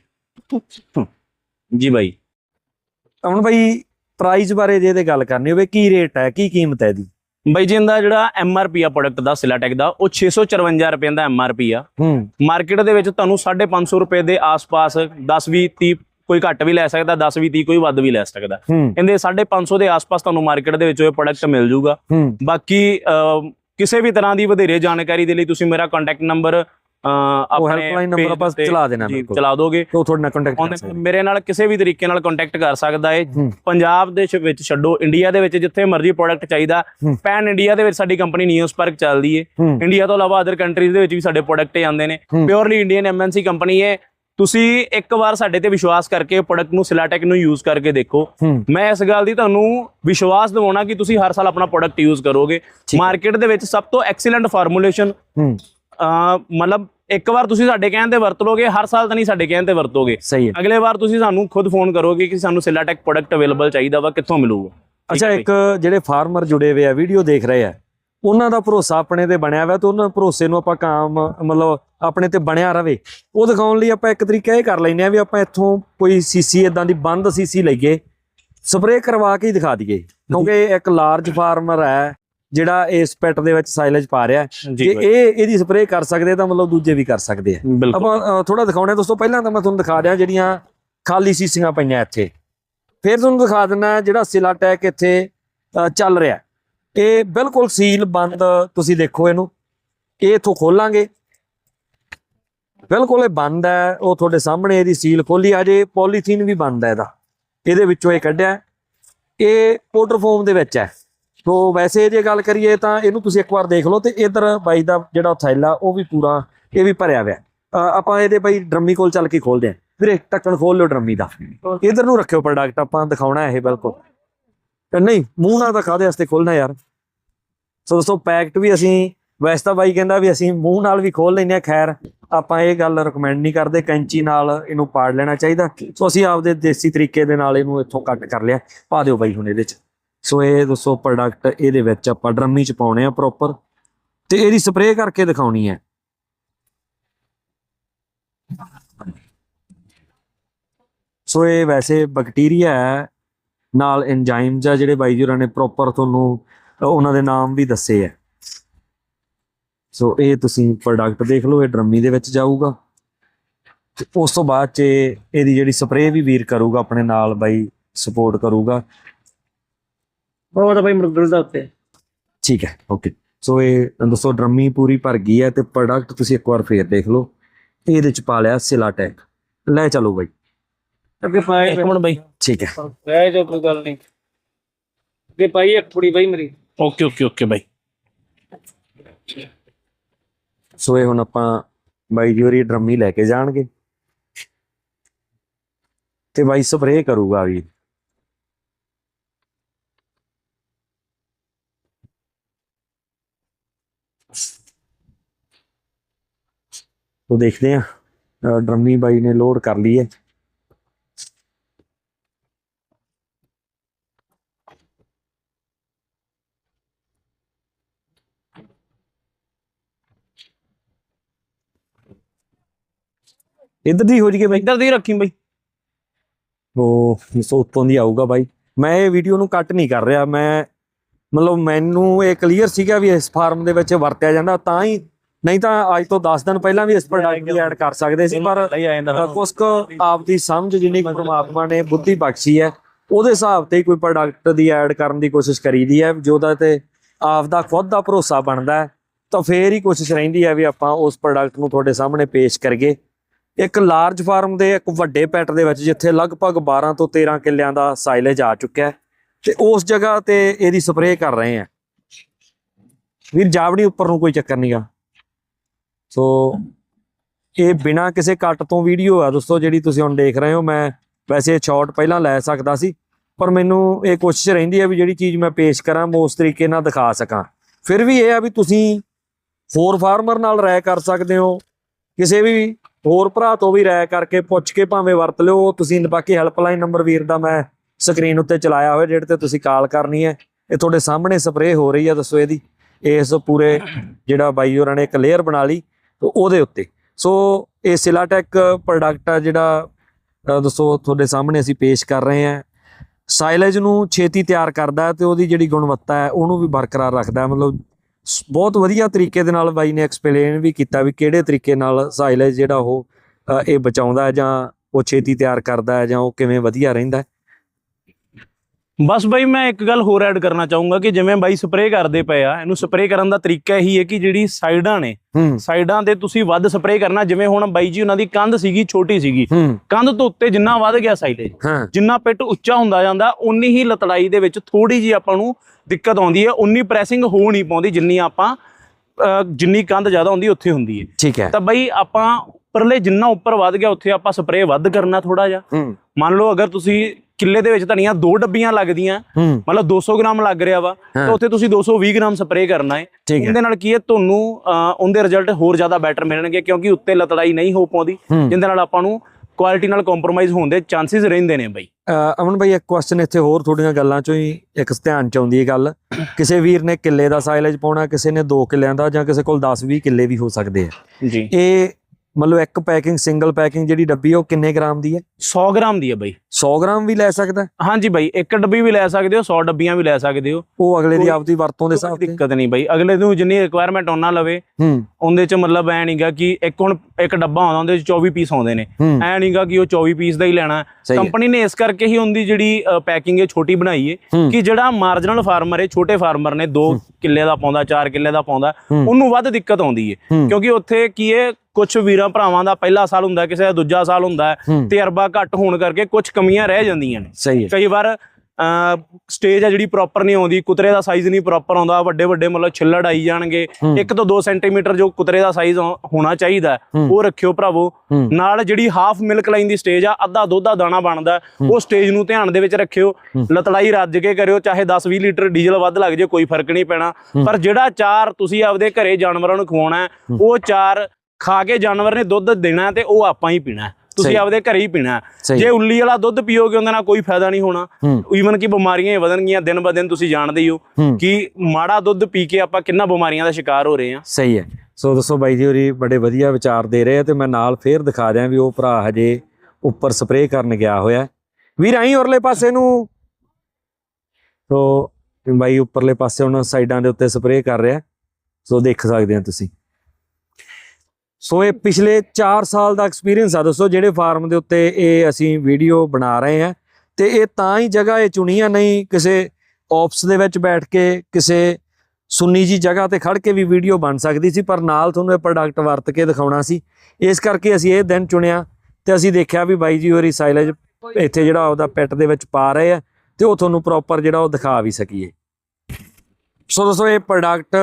ਜੀ ਬਾਈ। ਹੁਣ ਬਈ ਪ੍ਰਾਈਸ ਬਾਰੇ ਜੇ ਤੇ ਗੱਲ ਕਰਨੀ ਹੋਵੇ ਕੀ ਰੇਟ ਹੈ ਕੀ ਕੀਮਤ ਹੈ ਇਹਦੀ? ਬਾਈ ਜੀ ਇਹਦਾ ਜਿਹੜਾ ਐਮਆਰਪੀ ਆ ਪ੍ਰੋਡਕਟ ਦਾ ਸਿਲਾਟੈਕ ਦਾ ਉਹ 654 ਰੁਪਏ ਦਾ ਐਮਆਰਪੀ ਆ। ਹੂੰ। ਮਾਰਕੀਟ ਦੇ ਵਿੱਚ ਤੁਹਾਨੂੰ 550 ਰੁਪਏ ਦੇ ਆਸ-ਪਾਸ 10 20 30 ਕੋਈ ਘੱਟ ਵੀ ਲੈ ਸਕਦਾ 10 20 30 ਕੋਈ ਵੱਧ ਵੀ ਲੈ ਸਕਦਾ। ਇਹਦੇ 550 ਦੇ ਆਸ-ਪਾਸ ਤੁਹਾਨੂੰ ਮਾਰਕੀਟ ਦੇ ਵਿੱਚ ਇਹ ਪ੍ਰੋਡਕਟ ਮਿਲ ਜੂਗਾ। ਬਾਕੀ ਕਿਸੇ ਵੀ ਤਰ੍ਹਾਂ ਦੀ ਵਧੇਰੇ ਜਾਣਕਾਰੀ ਦੇ ਲਈ ਤੁਸੀਂ ਮੇਰਾ ਕੰਟੈਕਟ ਨੰਬਰ ਉਹ ਹੈਲਪਲਾਈਨ ਨੰਬਰ ਆਪਾਂ ਚਲਾ ਦੇਣਾ ਜੀ ਚਲਾ ਦੋਗੇ। ਉਹ ਤੁਹਾਡੇ ਨਾਲ ਕੰਟੈਕਟ ਮੇਰੇ ਨਾਲ ਕਿਸੇ ਵੀ ਤਰੀਕੇ ਨਾਲ ਕੰਟੈਕਟ ਕਰ ਸਕਦਾ ਹੈ ਹੂੰ। ਪੰਜਾਬ ਦੇ ਵਿੱਚ ਛੱਡੋ ਇੰਡੀਆ ਦੇ ਵਿੱਚ ਜਿੱਥੇ ਮਰਜ਼ੀ ਪ੍ਰੋਡਕਟ ਚਾਹੀਦਾ। ਪੈਨ ਇੰਡੀਆ ਦੇ ਵਿੱਚ ਸਾਡੀ ਕੰਪਨੀ ਨਿਊਜ਼ਪਰਕ ਚੱਲਦੀ ਹੈ ਹੂੰ। ਇੰਡੀਆ ਤੋਂ ਇਲਾਵਾ ਅਦਰ ਕੰਟਰੀਜ਼ ਦੇ ਵਿੱਚ ਵੀ ਸਾਡੇ ਪ੍ਰੋਡਕਟ ਆਉਂਦੇ ਨੇ। ਪਿਓਰਲੀ ਇੰਡੀਅਨ ਐਮਐਨਸੀ ਕੰਪਨੀ ਹੈ ਤੁਸੀਂ ਇੱਕ ਵਾਰ ਸਾਡੇ ਤੇ ਵਿਸ਼ਵਾਸ ਕਰਕੇ ਪ੍ਰੋਡਕਟ ਨੂੰ ਸਿਲਾਟੈਕ ਨੂੰ ਯੂਜ਼ ਕਰਕੇ ਦੇਖੋ। ਮੈਂ ਇਸ ਗੱਲ ਦੀ ਤੁਹਾਨੂੰ ਵਿਸ਼ਵਾਸ ਦਿਵਾਉਣਾ ਕਿ ਤੁਸੀਂ ਹਰ ਸਾਲ ਆਪਣਾ ਪ੍ਰੋਡਕਟ ਯੂਜ਼ ਕਰੋਗੇ। ਮਾਰਕੀਟ ਦੇ ਵਿੱਚ ਸਭ ਤੋਂ ਐਕਸੀਲੈਂਟ ਫਾਰਮੂਲੇਸ਼ਨ ਮਤਲਬ ਇੱਕ ਵਾਰ ਤੁਸੀਂ ਸਾਡੇ ਕਹਿਣ ਤੇ ਵਰਤ ਲੋਗੇ ਹਰ ਸਾਲ ਤਾਂ ਨਹੀਂ ਸਾਡੇ ਕਹਿਣ ਤੇ ਵਰਤੋਗੇ। ਸਹੀ ਹੈ। ਅਗਲੇ ਵਾਰ ਤੁਸੀਂ ਸਾਨੂੰ ਖੁਦ ਫੋਨ ਕਰੋਗੇ ਕਿ ਸਾਨੂੰ ਸਿਲਾਟੈਕ ਪ੍ਰੋਡਕਟ ਅਵੇਲੇਬਲ ਚਾਹੀਦਾ ਵਾ ਕਿੱਥੋਂ ਮਿਲੂਗਾ। ਅੱਛਾ ਇੱਕ ਜਿਹੜੇ ਫਾਰਮਰ ਜੁੜੇ ਹੋਏ ਆ ਵੀਡੀਓ ਦੇਖ ਰਹੇ ਆ ਉਹਨਾਂ ਦਾ ਭਰੋਸਾ ਆਪਣੇ ਤੇ ਬਣਿਆ ਹੋਇਆ ਤੇ ਉਹਨਾਂ ਭਰੋਸੇ ਨੂੰ ਆਪਾਂ ਕਾਮ ਮਤਲਬ ਆਪਣੇ ਤੇ ਬਣਿਆ ਰਵੇ। ਉਹ ਦਿਖਾਉਣ ਲਈ ਆਪਾਂ ਇੱਕ ਤਰੀਕਾ ਇਹ ਕਰ ਲੈਨੇ ਆ ਵੀ ਆਪਾਂ ਇੱਥੋਂ ਕੋਈ ਸੀਸੀ ਇਦਾਂ ਦੀ ਬੰਦ ਸੀਸੀ ਲਈਏ ਸਪਰੇਅ ਕਰਵਾ ਕੇ ਹੀ ਦਿਖਾ ਦਈਏ। ਕਿਉਂਕਿ ਇੱਕ ਲਾਰਜ ਫਾਰਮਰ ਹੈ ਜਿਹੜਾ ਇਸ ਪੈਟ ਦੇ ਵਿੱਚ ਸਾਈਲੇਜ ਪਾ ਰਿਹਾ। ਜੀ ਜੇ ਇਹ ਇਹਦੀ ਸਪਰੇਅ ਕਰ ਸਕਦੇ ਤਾਂ ਮਤਲਬ ਦੂਜੇ ਵੀ ਕਰ ਸਕਦੇ ਆ। ਆਪਾਂ ਥੋੜਾ ਦਿਖਾਉਣੇ ਦੋਸਤੋ ਪਹਿਲਾਂ ਤਾਂ ਮੈਂ ਤੁਹਾਨੂੰ ਦਿਖਾ ਰਿਹਾ ਜਿਹੜੀਆਂ ਖਾਲੀ ਸੀਸੀਆਂ ਪਈਆਂ ਇੱਥੇ। ਫਿਰ ਤੁਹਾਨੂੰ ਦਿਖਾ ਦਿੰਨਾ ਜਿਹੜਾ ਸਿਲਾਟੈਕ ਇੱਥੇ ਅ, ਚੱਲ ਰਿਹਾ ਇਹ ਬਿਲਕੁਲ ਸੀਲ ਬੰਦ ਤੁਸੀਂ ਦੇਖੋ ਇਹਨੂੰ। ਇਹ ਇਥੋਂ ਖੋਲਾਂਗੇ। ਬਿਲਕੁਲ ਇਹ ਬੰਦ ਹੈ ਉਹ ਤੁਹਾਡੇ ਸਾਹਮਣੇ ਇਹਦੀ ਸੀਲ ਖੋਲੀ ਅਜੇ ਪੋਲੀਥੀਨ ਵੀ ਬੰਦ ਹੈ ਇਹਦਾ। ਇਹਦੇ ਵਿੱਚੋਂ ਇਹ ਕੱਢਿਆ। ਇਹ ਪਾਊਡਰ ਫੋਮ ਦੇ ਵਿੱਚ ਹੈ। ਸੋ ਵੈਸੇ ਜੇ ਗੱਲ ਕਰੀਏ ਤਾਂ ਇਹਨੂੰ ਤੁਸੀਂ ਇੱਕ ਵਾਰ ਦੇਖ ਲਓ ਤੇ ਇਧਰ ਬਾਈ ਦਾ ਜਿਹੜਾ ਥੈਲਾ ਉਹ ਵੀ ਪੂਰਾ ਇਹ ਵੀ ਭਰਿਆ ਹੋਇਆ। ਆਪਾਂ ਇਹਦੇ ਬਾਈ ਡਰਮੀ ਕੋਲ ਚੱਲ ਕੇ ਖੋਲਦੇ ਆਂ ਵੀਰੇ, ਢੱਕਣ ਖੋਲ ਲਿਓ ਡਰਮੀ ਦਾ। ਇਧਰ ਨੂੰ ਰੱਖਿਓ ਪ੍ਰੋਡਕਟ ਆਪਾਂ ਦਿਖਾਉਣਾ ਇਹ ਬਿਲਕੁਲ। ਨਹੀਂ, ਮੂੰਹ ਨਾਲ ਤਾਂ ਕਾਦੇ ਵਾਸਤੇ ਖੋਲਣਾ ਯਾਰ। ਸੋ ਦੋਸਤੋ ਪੈਕਟ ਵੀ ਅਸੀਂ, ਵੈਸੇ ਤਾਂ ਬਾਈ ਕਹਿੰਦਾ ਵੀ ਅਸੀਂ ਮੂੰਹ ਨਾਲ ਵੀ ਖੋਲ ਲੈਂਦੇ ਆ ਖੈਰ, ਆਪਾਂ ਇਹ ਗੱਲ ਰეკਮੈਂਡ ਨਹੀਂ ਕਰਦੇ, ਕੈਂਚੀ ਨਾਲ ਇਹਨੂੰ ਪਾੜ ਲੈਣਾ ਚਾਹੀਦਾ। ਸੋ ਅਸੀਂ ਆਪਦੇ ਦੇਸੀ ਤਰੀਕੇ ਦੇ ਨਾਲ ਇਹਨੂੰ ਇੱਥੋਂ ਕੱਟ ਕਰ ਲਿਆ। ਪਾ ਦਿਓ ਬਾਈ ਹੁਣ ਇਹਦੇ ਚ। ਸੋ ਇਹ ਦੱਸੋ ਪ੍ਰੋਡਕਟ ਇਹਦੇ ਵਿੱਚ ਆਪਾਂ ਡਰਮੀ ਚ ਪਾਉਣੇ ਆ ਪ੍ਰੋਪਰ ਤੇ ਇਹਦੀ ਸਪਰੇਅ ਕਰਕੇ ਦਿਖਾਉਣੀ ਹੈ। ਸੋ ਇਹ ਵੈਸੇ ਬੈਕਟੀਰੀਆ ਹੈ, ਨਾਲ ਐਂਜ਼ਾਈਮਸ ਆ ਜਿਹੜੇ ਬਾਈ ਜੀ ਹੋਰਾਂ ਨੇ ਪ੍ਰੋਪਰ ਤੁਹਾਨੂੰ ਉਹਨਾਂ ਦੇ ਨਾਮ ਵੀ ਦੱਸੇ ਆ ਸੋ ਇਹ ਤੁਸੀਂ ਪ੍ਰੋਡਕਟ ਦੇਖ ਲਓ, ਇਹ ਡਰਮੀ ਦੇ ਵਿੱਚ ਜਾਊਗਾ। ਤੇ ਉਸ ਤੋਂ ਬਾਅਦ ਚ ਇਹਦੀ ਜਿਹੜੀ ਸਪਰੇਅ ਵੀ ਵੀਰ ਕਰੂਗਾ, ਆਪਣੇ ਨਾਲ ਬਾਈ ਸਪੋਰਟ ਕਰੂਗਾ। ਉਹ ਤਾਂ ਭਾਈ ਮਰਗਲ ਦਾ ਉੱਤੇ ਠੀਕ ਹੈ ਓਕੇ ਸੋ ਇਹ ਦੋਸਤੋ ਡਰਮੀ ਪੂਰੀ ਭਰ ਗਈ ਹੈ ਤੇ ਪ੍ਰੋਡਕਟ ਤੁਸੀਂ ਇੱਕ ਵਾਰ ਫੇਰ ਦੇਖ ਲਓ। ਇਹਦੇ ਚ ਪਾ ਲਿਆ ਸਿਲਾਟੈਕ ਲੈ ਚਲੋ ਬਾਈ। ਅੱਗੇ ਪਾਏ ਇੱਕ ਮਿੰਟ ਬਾਈ। ਠੀਕ ਹੈ। ਰਹਿ ਜੋ ਕੋਈ ਗੱਲ ਨਹੀਂ। ਅੱਗੇ ਪਾਈ ਇੱਕ ਕੁੜੀ ਬਾਈ ਮੇਰੀ। ਓਕੇ ਓਕੇ ਓਕੇ ਬਾਈ। ਸੋ ਇਹ ਹੁਣ ਆਪਾਂ ਬਾਈ ਜੀ ਹੋਰੀ ਡਰਮੀ ਲੈ ਕੇ ਜਾਣਗੇ। ਤੇ ਬਾਈ ਸਪਰੇਅ ਕਰੂਗਾ ਵੀ। ਤੋ ਦੇਖਦੇ ਆ। ਡਰਮੀ ਬਾਈ ਨੇ ਲੋਡ ਕਰ ਲਈ ਹੈ ਇੱਧਰ ਦੀ ਹੋ ਜੀਗੇ ਬਾਈ। ਇੱਧਰ ਦੀ ਰੱਖੀ ਬਾਈ। ਉਹ ਸੋ ਉੱਤੋਂ ਦੀ ਆਊਗਾ ਬਾਈ। ਮੈਂ ਇਹ ਵੀਡੀਓ ਨੂੰ ਕੱਟ ਨਹੀਂ ਕਰ ਰਿਹਾ। ਮੈਂ ਮਤਲਬ ਮੈਨੂੰ ਇਹ ਕਲੀਅਰ ਸੀਗਾ ਵੀ ਇਸ ਫਾਰਮ ਦੇ ਵਿੱਚ ਵਰਤਿਆ ਜਾਂਦਾ ਤਾਂ ਹੀ ਨਹੀਂ ਤਾਂ ਅੱਜ ਤੋਂ 10 ਦਿਨ ਪਹਿਲਾਂ ਵੀ ਇਸ ਪ੍ਰੋਡਕਟ ਦੀ ਐਡ ਕਰ ਸਕਦੇ ਸੀ ਪਰ ਲਈ ਆ ਜਾਂਦਾ ਕੁਛ ਕੁ ਆਪਦੀ ਸਮਝ ਜਿੰਨੀ ਕੁ ਪ੍ਰਮਾਤਮਾ ਨੇ ਬੁੱਧੀ ਬਖਸ਼ੀ ਹੈ ਉਹਦੇ ਹਿਸਾਬ ਤੇ ਕੋਈ ਪ੍ਰੋਡਕਟ ਦੀ ਐਡ ਕਰਨ ਦੀ ਕੋਸ਼ਿਸ਼ ਕਰੀਦੀ ਹੈ ਜੋ ਤੇ ਆਪ ਦਾ ਖੁਦ ਦਾ ਭਰੋਸਾ ਬਣਦਾ ਹੈ ਤਾਂ ਫੇਰ ਹੀ ਕੋਸ਼ਿਸ਼ ਰਹਿੰਦੀ ਹੈ ਵੀ ਆਪਾਂ ਉਸ ਪ੍ਰੋਡਕਟ ਨੂੰ ਤੁਹਾਡੇ ਸਾਹਮਣੇ ਪੇਸ਼ ਕਰੀਏ। ਇੱਕ ਲਾਰਜ ਫਾਰਮ ਦੇ ਇੱਕ ਵੱਡੇ ਪੈਟ ਦੇ ਵਿੱਚ ਜਿੱਥੇ ਲਗਭਗ 12 ਤੋਂ 13 ਕਿੱਲਿਆਂ ਦਾ ਸਾਈਲੇਜ ਆ ਚੁੱਕਿਆ ਹੈ ਤੇ ਉਸ ਜਗ੍ਹਾ ਤੇ ਇਹਦੀ ਸਪਰੇਅ ਕਰ ਰਹੇ ਆ ਵੀਰ ਜਾਵੜੀ ਉੱਪਰ ਨੂੰ ਕੋਈ ਚੱਕਰ ਨਹੀਂਗਾ ਸੋ ਇਹ ਬਿਨਾ ਕਿਸੇ ਕੱਟ ਤੋਂ ਵੀਡੀਓ ਆ ਦੋਸਤੋ, ਜਿਹੜੀ ਤੁਸੀਂ ਹੁਣ ਦੇਖ ਰਹੇ ਹੋ, ਮੈਂ ਵੈਸੇ ਸ਼ਾਰਟ ਪਹਿਲਾਂ ਲੈ ਸਕਦਾ ਸੀ, ਪਰ ਮੈਨੂੰ ਇਹ ਕੋਸ਼ਿਸ਼ ਰਹਿੰਦੀ ਹੈ ਵੀ ਜਿਹੜੀ ਚੀਜ਼ ਮੈਂ ਪੇਸ਼ ਕਰਾਂ, ਮੈਂ ਉਸ ਤਰੀਕੇ ਨਾਲ ਦਿਖਾ ਸਕਾਂ। ਫਿਰ ਵੀ ਇਹ ਆ ਵੀ ਤੁਸੀਂ ਹੋਰ ਫਾਰਮਰ ਨਾਲ ਰਾਏ ਕਰ ਸਕਦੇ ਹੋ, ਕਿਸੇ ਵੀ ਹੋਰ ਭਰਾ ਤੋਂ ਵੀ ਰਾਏ ਕਰਕੇ ਪੁੱਛ ਕੇ ਭਾਵੇਂ ਵਰਤ ਲਿਓ, ਤੁਸੀਂ ਬਾਕੀ ਹੈਲਪਲਾਈਨ ਨੰਬਰ ਵੀਰ ਦਾ ਮੈਂ ਸਕਰੀਨ ਉੱਤੇ ਚਲਾਇਆ ਹੋਇਆ, ਜਿਹੜੇ ਤੇ ਤੁਸੀਂ ਕਾਲ ਕਰਨੀ ਹੈ। ਇਹ ਤੁਹਾਡੇ ਸਾਹਮਣੇ ਸਪਰੇਅ ਹੋ ਰਹੀ ਹੈ ਦੱਸੋ ਇਹਦੀ। ਇਸ ਪੂਰੇ ਜਿਹੜਾ ਬਾਈ ਹੋਰਾਂ ਨੇ ਇੱਕ ਲੇਅਰ ਬਣਾ ਲਈ। ਤੇ ਉਹਦੇ ਉੱਤੇ। ਸੋ ਇਹ ਸਿਲਾਟੈਕ ਪ੍ਰੋਡਕਟ ਆ ਜਿਹੜਾ ਦੱਸੋ ਤੁਹਾਡੇ ਸਾਹਮਣੇ ਅਸੀਂ ਪੇਸ਼ ਕਰ ਰਹੇ ਹਾਂ। ਸਾਈਲੇਜ ਨੂੰ ਛੇਤੀ ਤਿਆਰ ਕਰਦਾ ਹੈ ਤੇ ਉਹਦੀ ਜਿਹੜੀ ਗੁਣਵੱਤਾ ਹੈ ਉਹਨੂੰ ਵੀ ਬਰਕਰਾਰ ਰੱਖਦਾ ਮਤਲਬ ਸ- ਬਹੁਤ ਵਧੀਆ ਤਰੀਕੇ ਦੇ ਨਾਲ ਬਾਈ ਨੇ ਐਕਸਪਲੇਨ ਵੀ ਕੀਤਾ ਵੀ ਕਿਹੜੇ ਤਰੀਕੇ ਨਾਲ ਸਾਈਲੇਜ ਜਿਹੜਾ ਉਹ ਇਹ ਬਚਾਉਂਦਾ ਜਾਂ ਉਹ ਛੇਤੀ ਤਿਆਰ ਕਰਦਾ ਜਾਂ ਉਹ ਕਿਵੇਂ ਵਧੀਆ ਰਹਿੰਦਾ ਬਸ ਬਾਈ ਮੈਂ ਇੱਕ ਗੱਲ ਹੋਰ ਐਡ ਕਰਨਾ ਚਾਹੂੰਗਾ ਕਿ ਜਿਵੇਂ ਬਾਈ ਸਪਰੇਅ ਕਰਦੇ ਪਏ ਆ ਇਹਨੂੰ ਸਪਰੇਅ ਕਰਨ ਦਾ ਤਰੀਕਾ ਇਹੀ ਹੈ ਕਿ ਜਿਹੜੀ ਸਾਈਡਾਂ ਨੇ ਸਾਈਡਾਂ ਤੇ ਤੁਸੀਂ ਵੱਧ ਸਪਰੇਅ ਕਰਨਾ ਜਿਵੇਂ ਹੁਣ ਬਾਈ ਜੀ ਉਹਨਾਂ ਦੀ ਕੰਧ ਸੀਗੀ ਛੋਟੀ ਸੀਗੀ। ਕੰਧ ਤੋਂ ਉੱਤੇ ਜਿੰਨਾ ਵੱਧ ਗਿਆ ਸਾਈਡੇਜ ਹਾਂ। ਜਿੰਨਾ ਪਿੱਟ ਉੱਚਾ ਹੁੰਦਾ ਜਾਂਦਾ ਉਨੀ ਹੀ ਲਤੜਾਈ ਦੇ ਵਿੱਚ ਥੋੜੀ ਜੀ ਆਪਾਂ ਨੂੰ ਦਿੱਕਤ ਆਉਂਦੀ ਹੈ ਉਨੀ ਪ੍ਰੈਸਿੰਗ ਹੋ ਨਹੀਂ ਪਾਉਂਦੀ ਜਿੰਨੀ ਆਪਾਂ ਜਿੰਨੀ ਕੰਧ ਜ਼ਿਆਦਾ ਹੁੰਦੀ ਉੱਥੇ ਹੁੰਦੀ ਹੈ। ਠੀਕ ਹੈ। ਤਾਂ ਬਈ ਆਪਾਂ ਉੱਪਰਲੇ ਜਿੰਨਾ ਉੱਪਰ ਵੱਧ ਗਿਆ ਉੱਥੇ ਆਪਾਂ ਸਪਰੇਅ ਵੱਧ ਕਰਨਾ ਥੋੜਾ ਜਿਹਾ। ਮੰਨ ਲਓ ਅਗਰ ਤੁਸੀਂ ਕਿੱਲੇ ਦੇ ਵਿੱਚ ਧਨੀਆ ਦੋ ਡੱਬੀਆਂ ਲੱਗਦੀਆਂ। ਮਤਲਬ 200 ਗ੍ਰਾਮ ਲੱਗ ਰਿਹਾ ਵਾ। ਤਾਂ ਉੱਥੇ ਤੁਸੀਂ 220 ਗ੍ਰਾਮ ਸਪਰੇਅ ਕਰਨਾ ਹੈ। ਉਹਦੇ ਨਾਲ ਕੀ ਹੈ ਤੁਹਾਨੂੰ ਉਹਦੇ ਰਿਜ਼ਲਟ ਹੋਰ ਜ਼ਿਆਦਾ ਬੈਟਰ ਮਿਲਣਗੇ ਕਿਉਂਕਿ ਉੱਤੇ ਲਤੜਾਈ ਨਹੀਂ ਹੋ ਪਾਉਂਦੀ ਜਿੰਦੇ ਨਾਲ ਆਪਾਂ ਨੂੰ ਕੁਆਲਿਟੀ ਨਾਲ ਕੰਪਰੋਮਾਈਜ਼ ਹੋਣ ਦੇ ਚਾਂਸਸ ਰਹਿੰਦੇ ਨੇ ਬਈ। ਅਮਨ ਭਾਈ ਇੱਕ ਕੁਐਸਚਨ ਇੱਥੇ ਹੋਰ ਤੁਹਾਡੀਆਂ ਗੱਲਾਂ ਚੋਂ ਹੀ ਇੱਕ ਧਿਆਨ ਚ ਆਉਂਦੀ ਹੈ ਗੱਲ। ਕਿਸੇ ਵੀਰ ਨੇ ਕਿੱਲੇ ਦਾ ਸਾਈਲੇਜ ਪਾਉਣਾ ਕਿਸੇ ਨੇ 2 ਕਿੱਲਿਆਂ ਦਾ ਜਾਂ ਕਿਸੇ ਕੋਲ 10 20 ਕਿੱਲੇ ਵੀ ਹੋ ਸਕਦੇ ਆ। ਜੀ। ਇਹ ਮਤਲਬ ਇੱਕ ਪੈਕਿੰਗ ਸਿੰਗਲ ਪੈਕਿੰਗ ਜਿਹੜੀ ਡੱਬੀ ਆ ਉਹ ਕਿੰਨੇ ਗ੍ਰਾਮ ਦੀ ਹੈ 100 ਗ੍ਰਾਮ ਦੀ ਹੈ ਬਈ। 100 ਗ੍ਰਾਮ ਵੀ ਲੈ ਸਕਦਾ? ਹਾਂਜੀ ਬਈ ਇੱਕ ਡੱਬੀ ਵੀ ਲੈ ਸਕਦੇ ਹੋ 100 ਡੱਬੀਆਂ ਵੀ ਲੈ ਸਕਦੇ ਹੋ। ਉਹ ਅਗਲੇ ਦੀ ਆਪਦੀ ਵਰਤੋਂ ਦੇ ਹਿਸਾਬ ਤੇ। ਦਿੱਕਤ ਨਹੀਂ ਬਈ ਅਗਲੇ ਨੂੰ ਜਿੰਨੀ ਰਿਕੁਆਇਰਮੈਂਟ ਉਹਨਾਂ ਲਵੇ ਹੂੰ। ਉਹਦੇ ਚ ਮਤਲਬ ਐ ਨਹੀਂਗਾ ਕਿ ਇੱਕ ਹੁਣ ਇੱਕ ਡੱਬਾ ਆਉਂਦਾ ਉਹਦੇ ਚ 24 ਪੀਸ ਆਉਂਦੇ ਨੇ। ਐ ਨਹੀਂਗਾ ਕਿ ਉਹ 24 ਪੀਸ ਦਾ ਹੀ ਲੈਣਾ। ਕੰਪਨੀ ਨੇ ਇਸ ਕਰਕੇ ਹੀ ਉਹਦੀ ਜਿਹੜੀ ਪੈਕਿੰਗ ਹੈ ਛੋਟੀ ਬਣਾਈ ਹੈ ਹੂੰ। ਕਿ ਜਿਹੜਾ ਮਾਰਜਨਲ ਫਾਰਮਰ ਹੈ ਛੋਟੇ ਫਾਰਮਰ ਨੇ 2 ਕਿੱਲੇ ਦਾ ਪਾਉਂਦਾ 4 ਕਿੱਲੇ ਦਾ ਪਾਉਂਦਾ। ਉਹਨੂੰ ਵੱਧ ਦਿੱਕਤ ਆਉਂਦੀ ਹੈ ਹੂੰ। ਕਿਉਂਕਿ ਉੱਥੇ ਕੀ ਹੈ ਕੁਝ ਵੀਰਾਂ ਭਰਾਵਾਂ ਦਾ ਪਹਿਲਾ ਸਾਲ ਹੁੰਦਾ ਕਿਸੇ ਦਾ ਦੂਜਾ ਸਾਲ ਹੁੰਦਾ ਹੂੰ। ਤਜਰਬਾ ਘੱਟ ਹੋਣ ਕਰਕੇ ਕੁਝ ਕਮੀਆਂ ਰਹਿ ਜਾਂਦੀਆਂ ਨੇ ਸਹੀ ਹੈ ਕਈ ਵਾਰ ਸਟੇਜ ਆ ਜਿਹੜੀ ਪ੍ਰੋਪਰ ਨਹੀਂ ਆਉਂਦੀ ਕੁਤਰੇ ਦਾ ਸਾਈਜ਼ ਨਹੀਂ ਪ੍ਰੋਪਰ ਆਉਂਦਾ ਵੱਡੇ ਵੱਡੇ ਮਤਲਬ ਛਿੱਲੜ ਆਈ ਜਾਣਗੇ। ਹੂੰ। 1 ਤੋਂ 2 ਸੈਂਟੀਮੀਟਰ ਜੋ ਕੁਤਰੇ ਦਾ ਸਾਈਜ਼ ਹੋਣਾ ਚਾਹੀਦਾ। ਉਹ ਰੱਖਿਓ ਭਰਾਵੋ। ਨਾਲ ਜਿਹੜੀ ਹਾਫ ਮਿਲਕ ਲਾਈਨ ਦੀ ਸਟੇਜ ਆ ਅੱਧਾ ਦੁੱਧ ਦਾ ਦਾਣਾ ਬਣਦਾ ਉਹ ਸਟੇਜ ਨੂੰ ਧਿਆਨ ਦੇ ਵਿੱਚ ਰੱਖਿਓ। ਲਤੜਾਈ ਰੱਜ ਕੇ ਕਰਿਓ ਚਾਹੇ 10-20 ਲੀਟਰ ਡੀਜ਼ਲ ਵੱਧ ਲੱਗ ਜੇ ਕੋਈ ਫ਼ਰਕ ਨਹੀਂ ਪੈਣਾ। ਪਰ ਜਿਹੜਾ ਚਾਰ ਤੁਸੀਂ ਆਪਦੇ ਘਰੇ ਜਾਨਵਰਾਂ ਨੂੰ ਖਵਾਉਣਾ ਉਹ ਚਾਰ ਖਾ ਕੇ ਜਾਨਵਰ ਨੇ ਦੁੱਧ ਦੇਣਾ ਤੇ ਉਹ ਆਪਾਂ ਹੀ ਪੀਣਾ। ਤੁਸੀਂ। ਆਪਦੇ ਘਰੇ ਹੀ ਪੀਣਾ। ਜੇ ਉੱਲੀ ਵਾਲਾ ਦੁੱਧ ਪੀਓਗੇ ਉਹਦੇ ਨਾਲ ਕੋਈ ਫਾਇਦਾ ਨਹੀਂ ਹੋਣਾ। ਈਵਨ ਕਿ ਬਿਮਾਰੀਆਂ ਹੀ ਵਧਣਗੀਆਂ ਦਿਨ ਬ ਦਿਨ ਤੁਸੀਂ ਜਾਣਦੇ ਹੀ ਕਿ ਮਾੜਾ ਦੁੱਧ ਪੀ ਕੇ ਆਪਾਂ ਕਿੰਨਾ ਬਿਮਾਰੀਆਂ ਦਾ ਸ਼ਿਕਾਰ ਹੋ ਰਹੇ ਹਾਂ। ਸਹੀ ਹੈ। ਸੋ ਦੱਸੋ ਬਾਈ ਜੀ ਹੋਰੀ ਬੜੇ ਵਧੀਆ ਵਿਚਾਰ ਦੇ ਰਹੇ ਆ ਤੇ ਮੈਂ ਨਾਲ ਫੇਰ ਦਿਖਾ ਦਿਆਂ ਵੀ ਉਹ ਭਰਾ ਹਜੇ ਉੱਪਰ ਸਪਰੇਅ ਕਰਨ ਗਿਆ ਹੋਇਆ। ਵੀਰ ਆਈ ਉਰਲੇ ਪਾਸੇ ਨੂੰ। ਸੋ ਬਾਈ ਉੱਪਰਲੇ ਪਾਸੇ ਉਹਨਾਂ ਸਾਈਡਾਂ ਦੇ ਉੱਤੇ ਸਪਰੇਅ ਕਰ ਰਿਹਾ। ਸੋ ਦੇਖ ਸਕਦੇ ਆ ਤੁਸੀਂ। ਸੋ ਇਹ ਪਿਛਲੇ 4 ਸਾਲ ਦਾ ਐਕਸਪੀਰੀਅੰਸ ਆ। ਦੋਸਤੋ ਜਿਹੜੇ ਫਾਰਮ ਦੇ ਉੱਤੇ ਇਹ ਅਸੀਂ ਵੀਡੀਓ ਬਣਾ ਰਹੇ ਆ ਤੇ ਇਹ ਤਾਂ ਹੀ ਜਗ੍ਹਾ ਇਹ ਚੁਣੀ ਆ ਨਹੀਂ ਕਿਸੇ ਆਫਿਸ ਦੇ ਵਿੱਚ ਬੈਠ ਕੇ, ਕਿਸੇ ਸੁੰਨੀ ਜੀ ਜਗ੍ਹਾ ਤੇ ਖੜ ਕੇ ਵੀ ਵੀਡੀਓ ਬਣ ਸਕਦੀ ਸੀ, ਪਰ ਨਾਲ ਤੁਹਾਨੂੰ ਇਹ ਪ੍ਰੋਡਕਟ ਵਰਤ ਕੇ ਦਿਖਾਉਣਾ ਸੀ। ਇਸ ਕਰਕੇ ਅਸੀਂ ਇਹ ਦਿਨ ਚੁਣਿਆ ਤੇ ਅਸੀਂ ਦੇਖਿਆ ਵੀ ਬਾਈ ਜੀ ਹੋਰੀ ਸਾਈਲੇਜ ਇੱਥੇ ਜਿਹੜਾ ਉਹਦਾ ਪੈਟ ਦੇ ਵਿੱਚ ਪਾ ਰਹੇ ਆ ਤੇ ਉਹ ਤੁਹਾਨੂੰ ਪ੍ਰੋਪਰ ਜਿਹੜਾ ਉਹ ਦਿਖਾ ਵੀ ਸਕੀਏ। ਸੋ ਦੋਸਤੋ ਇਹ ਪ੍ਰੋਡਕਟ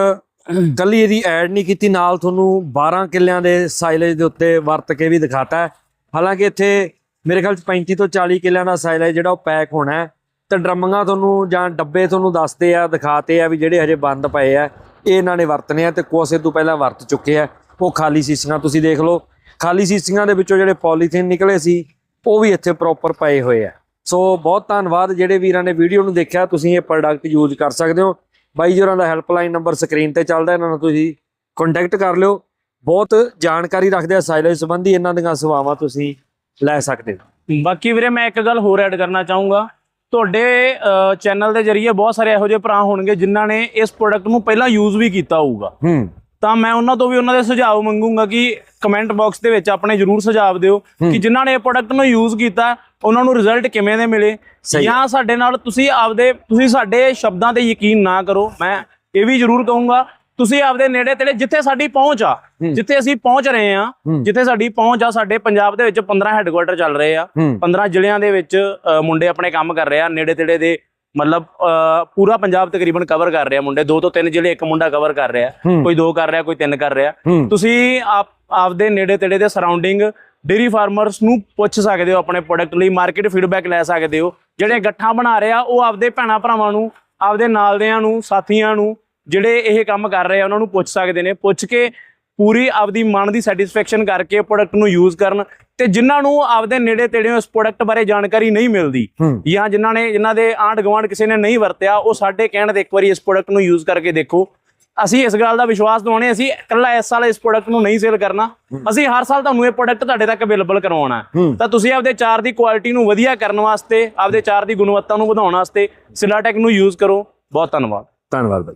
ਕੱਲੀ ਇਹਦੀ ਐਡ ਨਹੀਂ ਕੀਤੀ, ਨਾਲ ਤੁਹਾਨੂੰ 12 ਕਿੱਲਿਆਂ ਦੇ ਸਾਈਲੇਜ ਦੇ ਉੱਤੇ ਵਰਤ ਕੇ ਵੀ ਦਿਖਾਤਾ ਹਾਲਾਂਕਿ ਇੱਥੇ ਮੇਰੇ ਖਿਆਲ ਚ 35 ਤੋਂ 40 ਕਿੱਲਿਆਂ ਦਾ ਸਾਈਲੇਜ ਜਿਹੜਾ ਉਹ ਪੈਕ ਹੋਣਾ ਹੈ। ਤੇ ਡਰਮੀਆਂ ਤੁਹਾਨੂੰ ਜਾਂ ਡੱਬੇ ਤੁਹਾਨੂੰ ਦੱਸਦੇ ਆ, ਦਿਖਾਤੇ ਆ ਵੀ ਜਿਹੜੇ ਹਜੇ ਬੰਦ ਪਏ ਆ, ਇਹ ਇਹਨਾਂ ਨੇ ਵਰਤਨੇ ਆ ਤੇ ਕੋਸੇ ਤੋਂ ਪਹਿਲਾਂ ਵਰਤ ਚੁੱਕੇ ਆ। ਉਹ ਖਾਲੀ ਸੀਸੀਆਂ ਤੁਸੀਂ ਦੇਖ ਲਓ। ਖਾਲੀ ਸੀਸੀਆਂ ਦੇ ਵਿੱਚੋਂ ਜਿਹੜੇ ਪੋਲੀਥੀਨ ਨਿਕਲੇ ਸੀ, ਉਹ ਵੀ ਇੱਥੇ ਪ੍ਰੋਪਰ ਪਏ ਹੋਏ ਆ। ਸੋ ਬਹੁਤ ਧੰਨਵਾਦ, ਜਿਹੜੇ ਵੀਰਾਂ ਨੇ ਵੀਡੀਓ ਨੂੰ ਦੇਖਿਆ, ਤੁਸੀਂ ਇਹ ਪ੍ਰੋਡਕਟ ਯੂਜ਼ ਕਰ ਸਕਦੇ ਹੋ। ਬਾਈ ਜੋਰਾਂ ਦਾ ਹੈਲਪਲਾਈਨ ਨੰਬਰ ਸਕਰੀਨ ਤੇ ਚੱਲਦਾ ਇਹਨਾਂ ਨਾਲ ਤੁਸੀਂ ਕੰਟੈਕਟ ਕਰ ਲਿਓ। ਬਹੁਤ ਜਾਣਕਾਰੀ ਰੱਖਦੇ ਆ ਸਾਈਲੇਜ ਸੰਬੰਧੀ ਇਹਨਾਂ ਦੀਆਂ ਸੇਵਾਵਾਂ ਤੁਸੀਂ ਲੈ ਸਕਦੇ ਹੋ। ਬਾਕੀ ਵੀਰੇ ਮੈਂ ਇੱਕ ਗੱਲ ਹੋਰ ਐਡ ਕਰਨਾ ਚਾਹੂੰਗਾ। ਤੁਹਾਡੇ ਚੈਨਲ ਦੇ ਜਰੀਏ ਬਹੁਤ ਸਾਰੇ ਇਹੋ ਜਿਹੇ ਭਰਾ ਹੋਣਗੇ ਜਿਨ੍ਹਾਂ ਨੇ ਇਸ ਪ੍ਰੋਡਕਟ ਨੂੰ ਪਹਿਲਾਂ ਯੂਜ਼ ਵੀ ਕੀਤਾ ਹੋਊਗਾ। ਹੂੰ। ਤਾਂ ਮੈਂ ਉਹਨਾਂ ਤੋਂ ਵੀ ਉਹਨਾਂ ਦੇ ਸੁਝਾਅ ਮੰਗੂੰਗਾ ਕਿ ਕਮੈਂਟ ਬਾਕਸ ਦੇ ਵਿੱਚ ਆਪਣੇ ਜਰੂਰ ਸੁਝਾਅ ਦਿਓ ਕਿ ਜਿਨ੍ਹਾਂ ਨੇ ਇਹ ਪ੍ਰੋਡਕਟ ਨੂੰ ਯੂਜ਼ ਕੀਤਾ ਉਹਨਾਂ ਨੂੰ ਰਿਜ਼ਲਟ ਕਿਵੇਂ ਦੇ ਮਿਲੇ। ਜਾਂ ਸਾਡੇ ਨਾਲ ਤੁਸੀਂ ਆਪਦੇ ਤੁਸੀਂ ਸਾਡੇ ਸ਼ਬਦਾਂ ਤੇ ਯਕੀਨ ਨਾ ਕਰੋ ਮੈਂ ਇਹ ਵੀ ਜ਼ਰੂਰ ਕਹੂੰਗਾ ਤੁਸੀਂ ਆਪਦੇ ਨੇੜੇ ਤੇੜੇ ਜਿੱਥੇ ਸਾਡੀ ਪਹੁੰਚ ਆ। ਜਿੱਥੇ ਅਸੀਂ ਪਹੁੰਚ ਰਹੇ ਆ। ਜਿੱਥੇ ਸਾਡੀ ਪਹੁੰਚ ਆ ਸਾਡੇ ਪੰਜਾਬ ਦੇ ਵਿੱਚ 15 ਹੈੱਡਕੁਆਟਰ ਚੱਲ ਰਹੇ ਆ ਹੂੰ 15 ਜ਼ਿਲ੍ਹਿਆਂ ਦੇ ਵਿੱਚ ਮੁੰਡੇ ਆਪਣੇ ਕੰਮ ਕਰ ਰਹੇ ਆ ਨੇੜੇ ਤੇੜੇ ਦੇ ਮਤਲਬ ਪੂਰਾ ਪੰਜਾਬ ਤਕਰੀਬਨ ਕਵਰ ਕਰ ਰਿਹਾ ਮੁੰਡੇ ਦੋ ਤੋਂ ਤਿੰਨ ਜ਼ਿਲ੍ਹੇ ਇੱਕ ਮੁੰਡਾ ਕਵਰ ਕਰ ਰਿਹਾ। ਕੋਈ ਦੋ ਕਰ ਰਿਹਾ ਕੋਈ ਤਿੰਨ ਕਰ ਰਿਹਾ ਤੁਸੀਂ ਆਪ ਆਪਦੇ ਨੇੜੇ ਤੇੜੇ ਦੇ ਸਰਾਊਂਡਿੰਗ ਡੇਰੀ ਫਾਰਮਰਸ ਨੂੰ ਪੁੱਛ ਸਕਦੇ ਹੋ ਆਪਣੇ ਪ੍ਰੋਡਕਟ ਲਈ ਮਾਰਕੀਟ ਫੀਡਬੈਕ ਲੈ ਸਕਦੇ ਹੋ। ਜਿਹੜੇ ਗੱਠਾਂ ਬਣਾ ਰਹੇ ਆ ਉਹ ਆਪਦੇ ਭੈਣਾਂ ਭਰਾਵਾਂ ਨੂੰ ਆਪਦੇ ਨਾਲਦਿਆਂ ਨੂੰ ਸਾਥੀਆਂ ਨੂੰ ਜਿਹੜੇ ਇਹ ਕੰਮ ਕਰ ਰਹੇ ਆ ਉਹਨਾਂ ਨੂੰ ਪੁੱਛ ਸਕਦੇ ਨੇ। ਪੁੱਛ ਕੇ ਪੂਰੀ ਆਪਦੀ ਮਨ ਦੀ ਸੈਟੀਸਫੈਕਸ਼ਨ ਕਰਕੇ ਪ੍ਰੋਡਕਟ ਨੂੰ ਯੂਜ਼ ਕਰਨ ਤੇ ਜਿਨ੍ਹਾਂ ਨੂੰ ਆਪਦੇ ਨੇੜੇ ਤੇੜੇ ਇਸ ਪ੍ਰੋਡਕਟ ਬਾਰੇ ਜਾਣਕਾਰੀ ਨਹੀਂ ਮਿਲਦੀ ਜਾਂ ਜਿਨ੍ਹਾਂ ਨੇ ਜਿਨ੍ਹਾਂ ਦੇ ਆਂਢ ਗੁਆਂਢ ਕਿਸੇ ਨੇ ਨਹੀਂ ਵਰਤਿਆ ਉਹ ਸਾਡੇ ਕਹਿਣ ਤੇ ਇੱਕ ਵਾਰੀ ਇਸ ਪ੍ਰੋਡਕਟ ਨੂੰ ਯੂਜ਼ ਕਰਕੇ ਦੇਖੋ। ਅਸੀਂ ਇਸ ਗੱਲ ਦਾ ਵਿਸ਼ਵਾਸ ਦਿਵਾਉਣੇ ਅਸੀਂ ਇਕੱਲਾ ਇਸ ਸਾਲ ਇਸ ਪ੍ਰੋਡਕਟ ਨੂੰ ਨਹੀਂ ਸੇਲ ਕਰਨਾ। ਅਸੀਂ ਹਰ ਸਾਲ ਤੁਹਾਨੂੰ ਇਹ ਪ੍ਰੋਡਕਟ ਤੁਹਾਡੇ ਤੱਕ ਅਵੇਲੇਬਲ ਕਰਵਾਉਣਾ। ਤਾਂ ਤੁਸੀਂ ਆਪਦੇ ਚਾਰ ਦੀ ਕੁਆਲਿਟੀ ਨੂੰ ਵਧੀਆ ਕਰਨ ਵਾਸਤੇ ਆਪਦੇ ਚਾਰ ਦੀ ਗੁਣਵੱਤਾ ਨੂੰ ਵਧਾਉਣ ਵਾਸਤੇ ਸਿਲਾਟੈਕ ਨੂੰ ਯੂਜ਼ ਕਰੋ। ਬਹੁਤ ਧੰਨਵਾਦ। ਧੰਨਵਾਦ ਬਾਈ।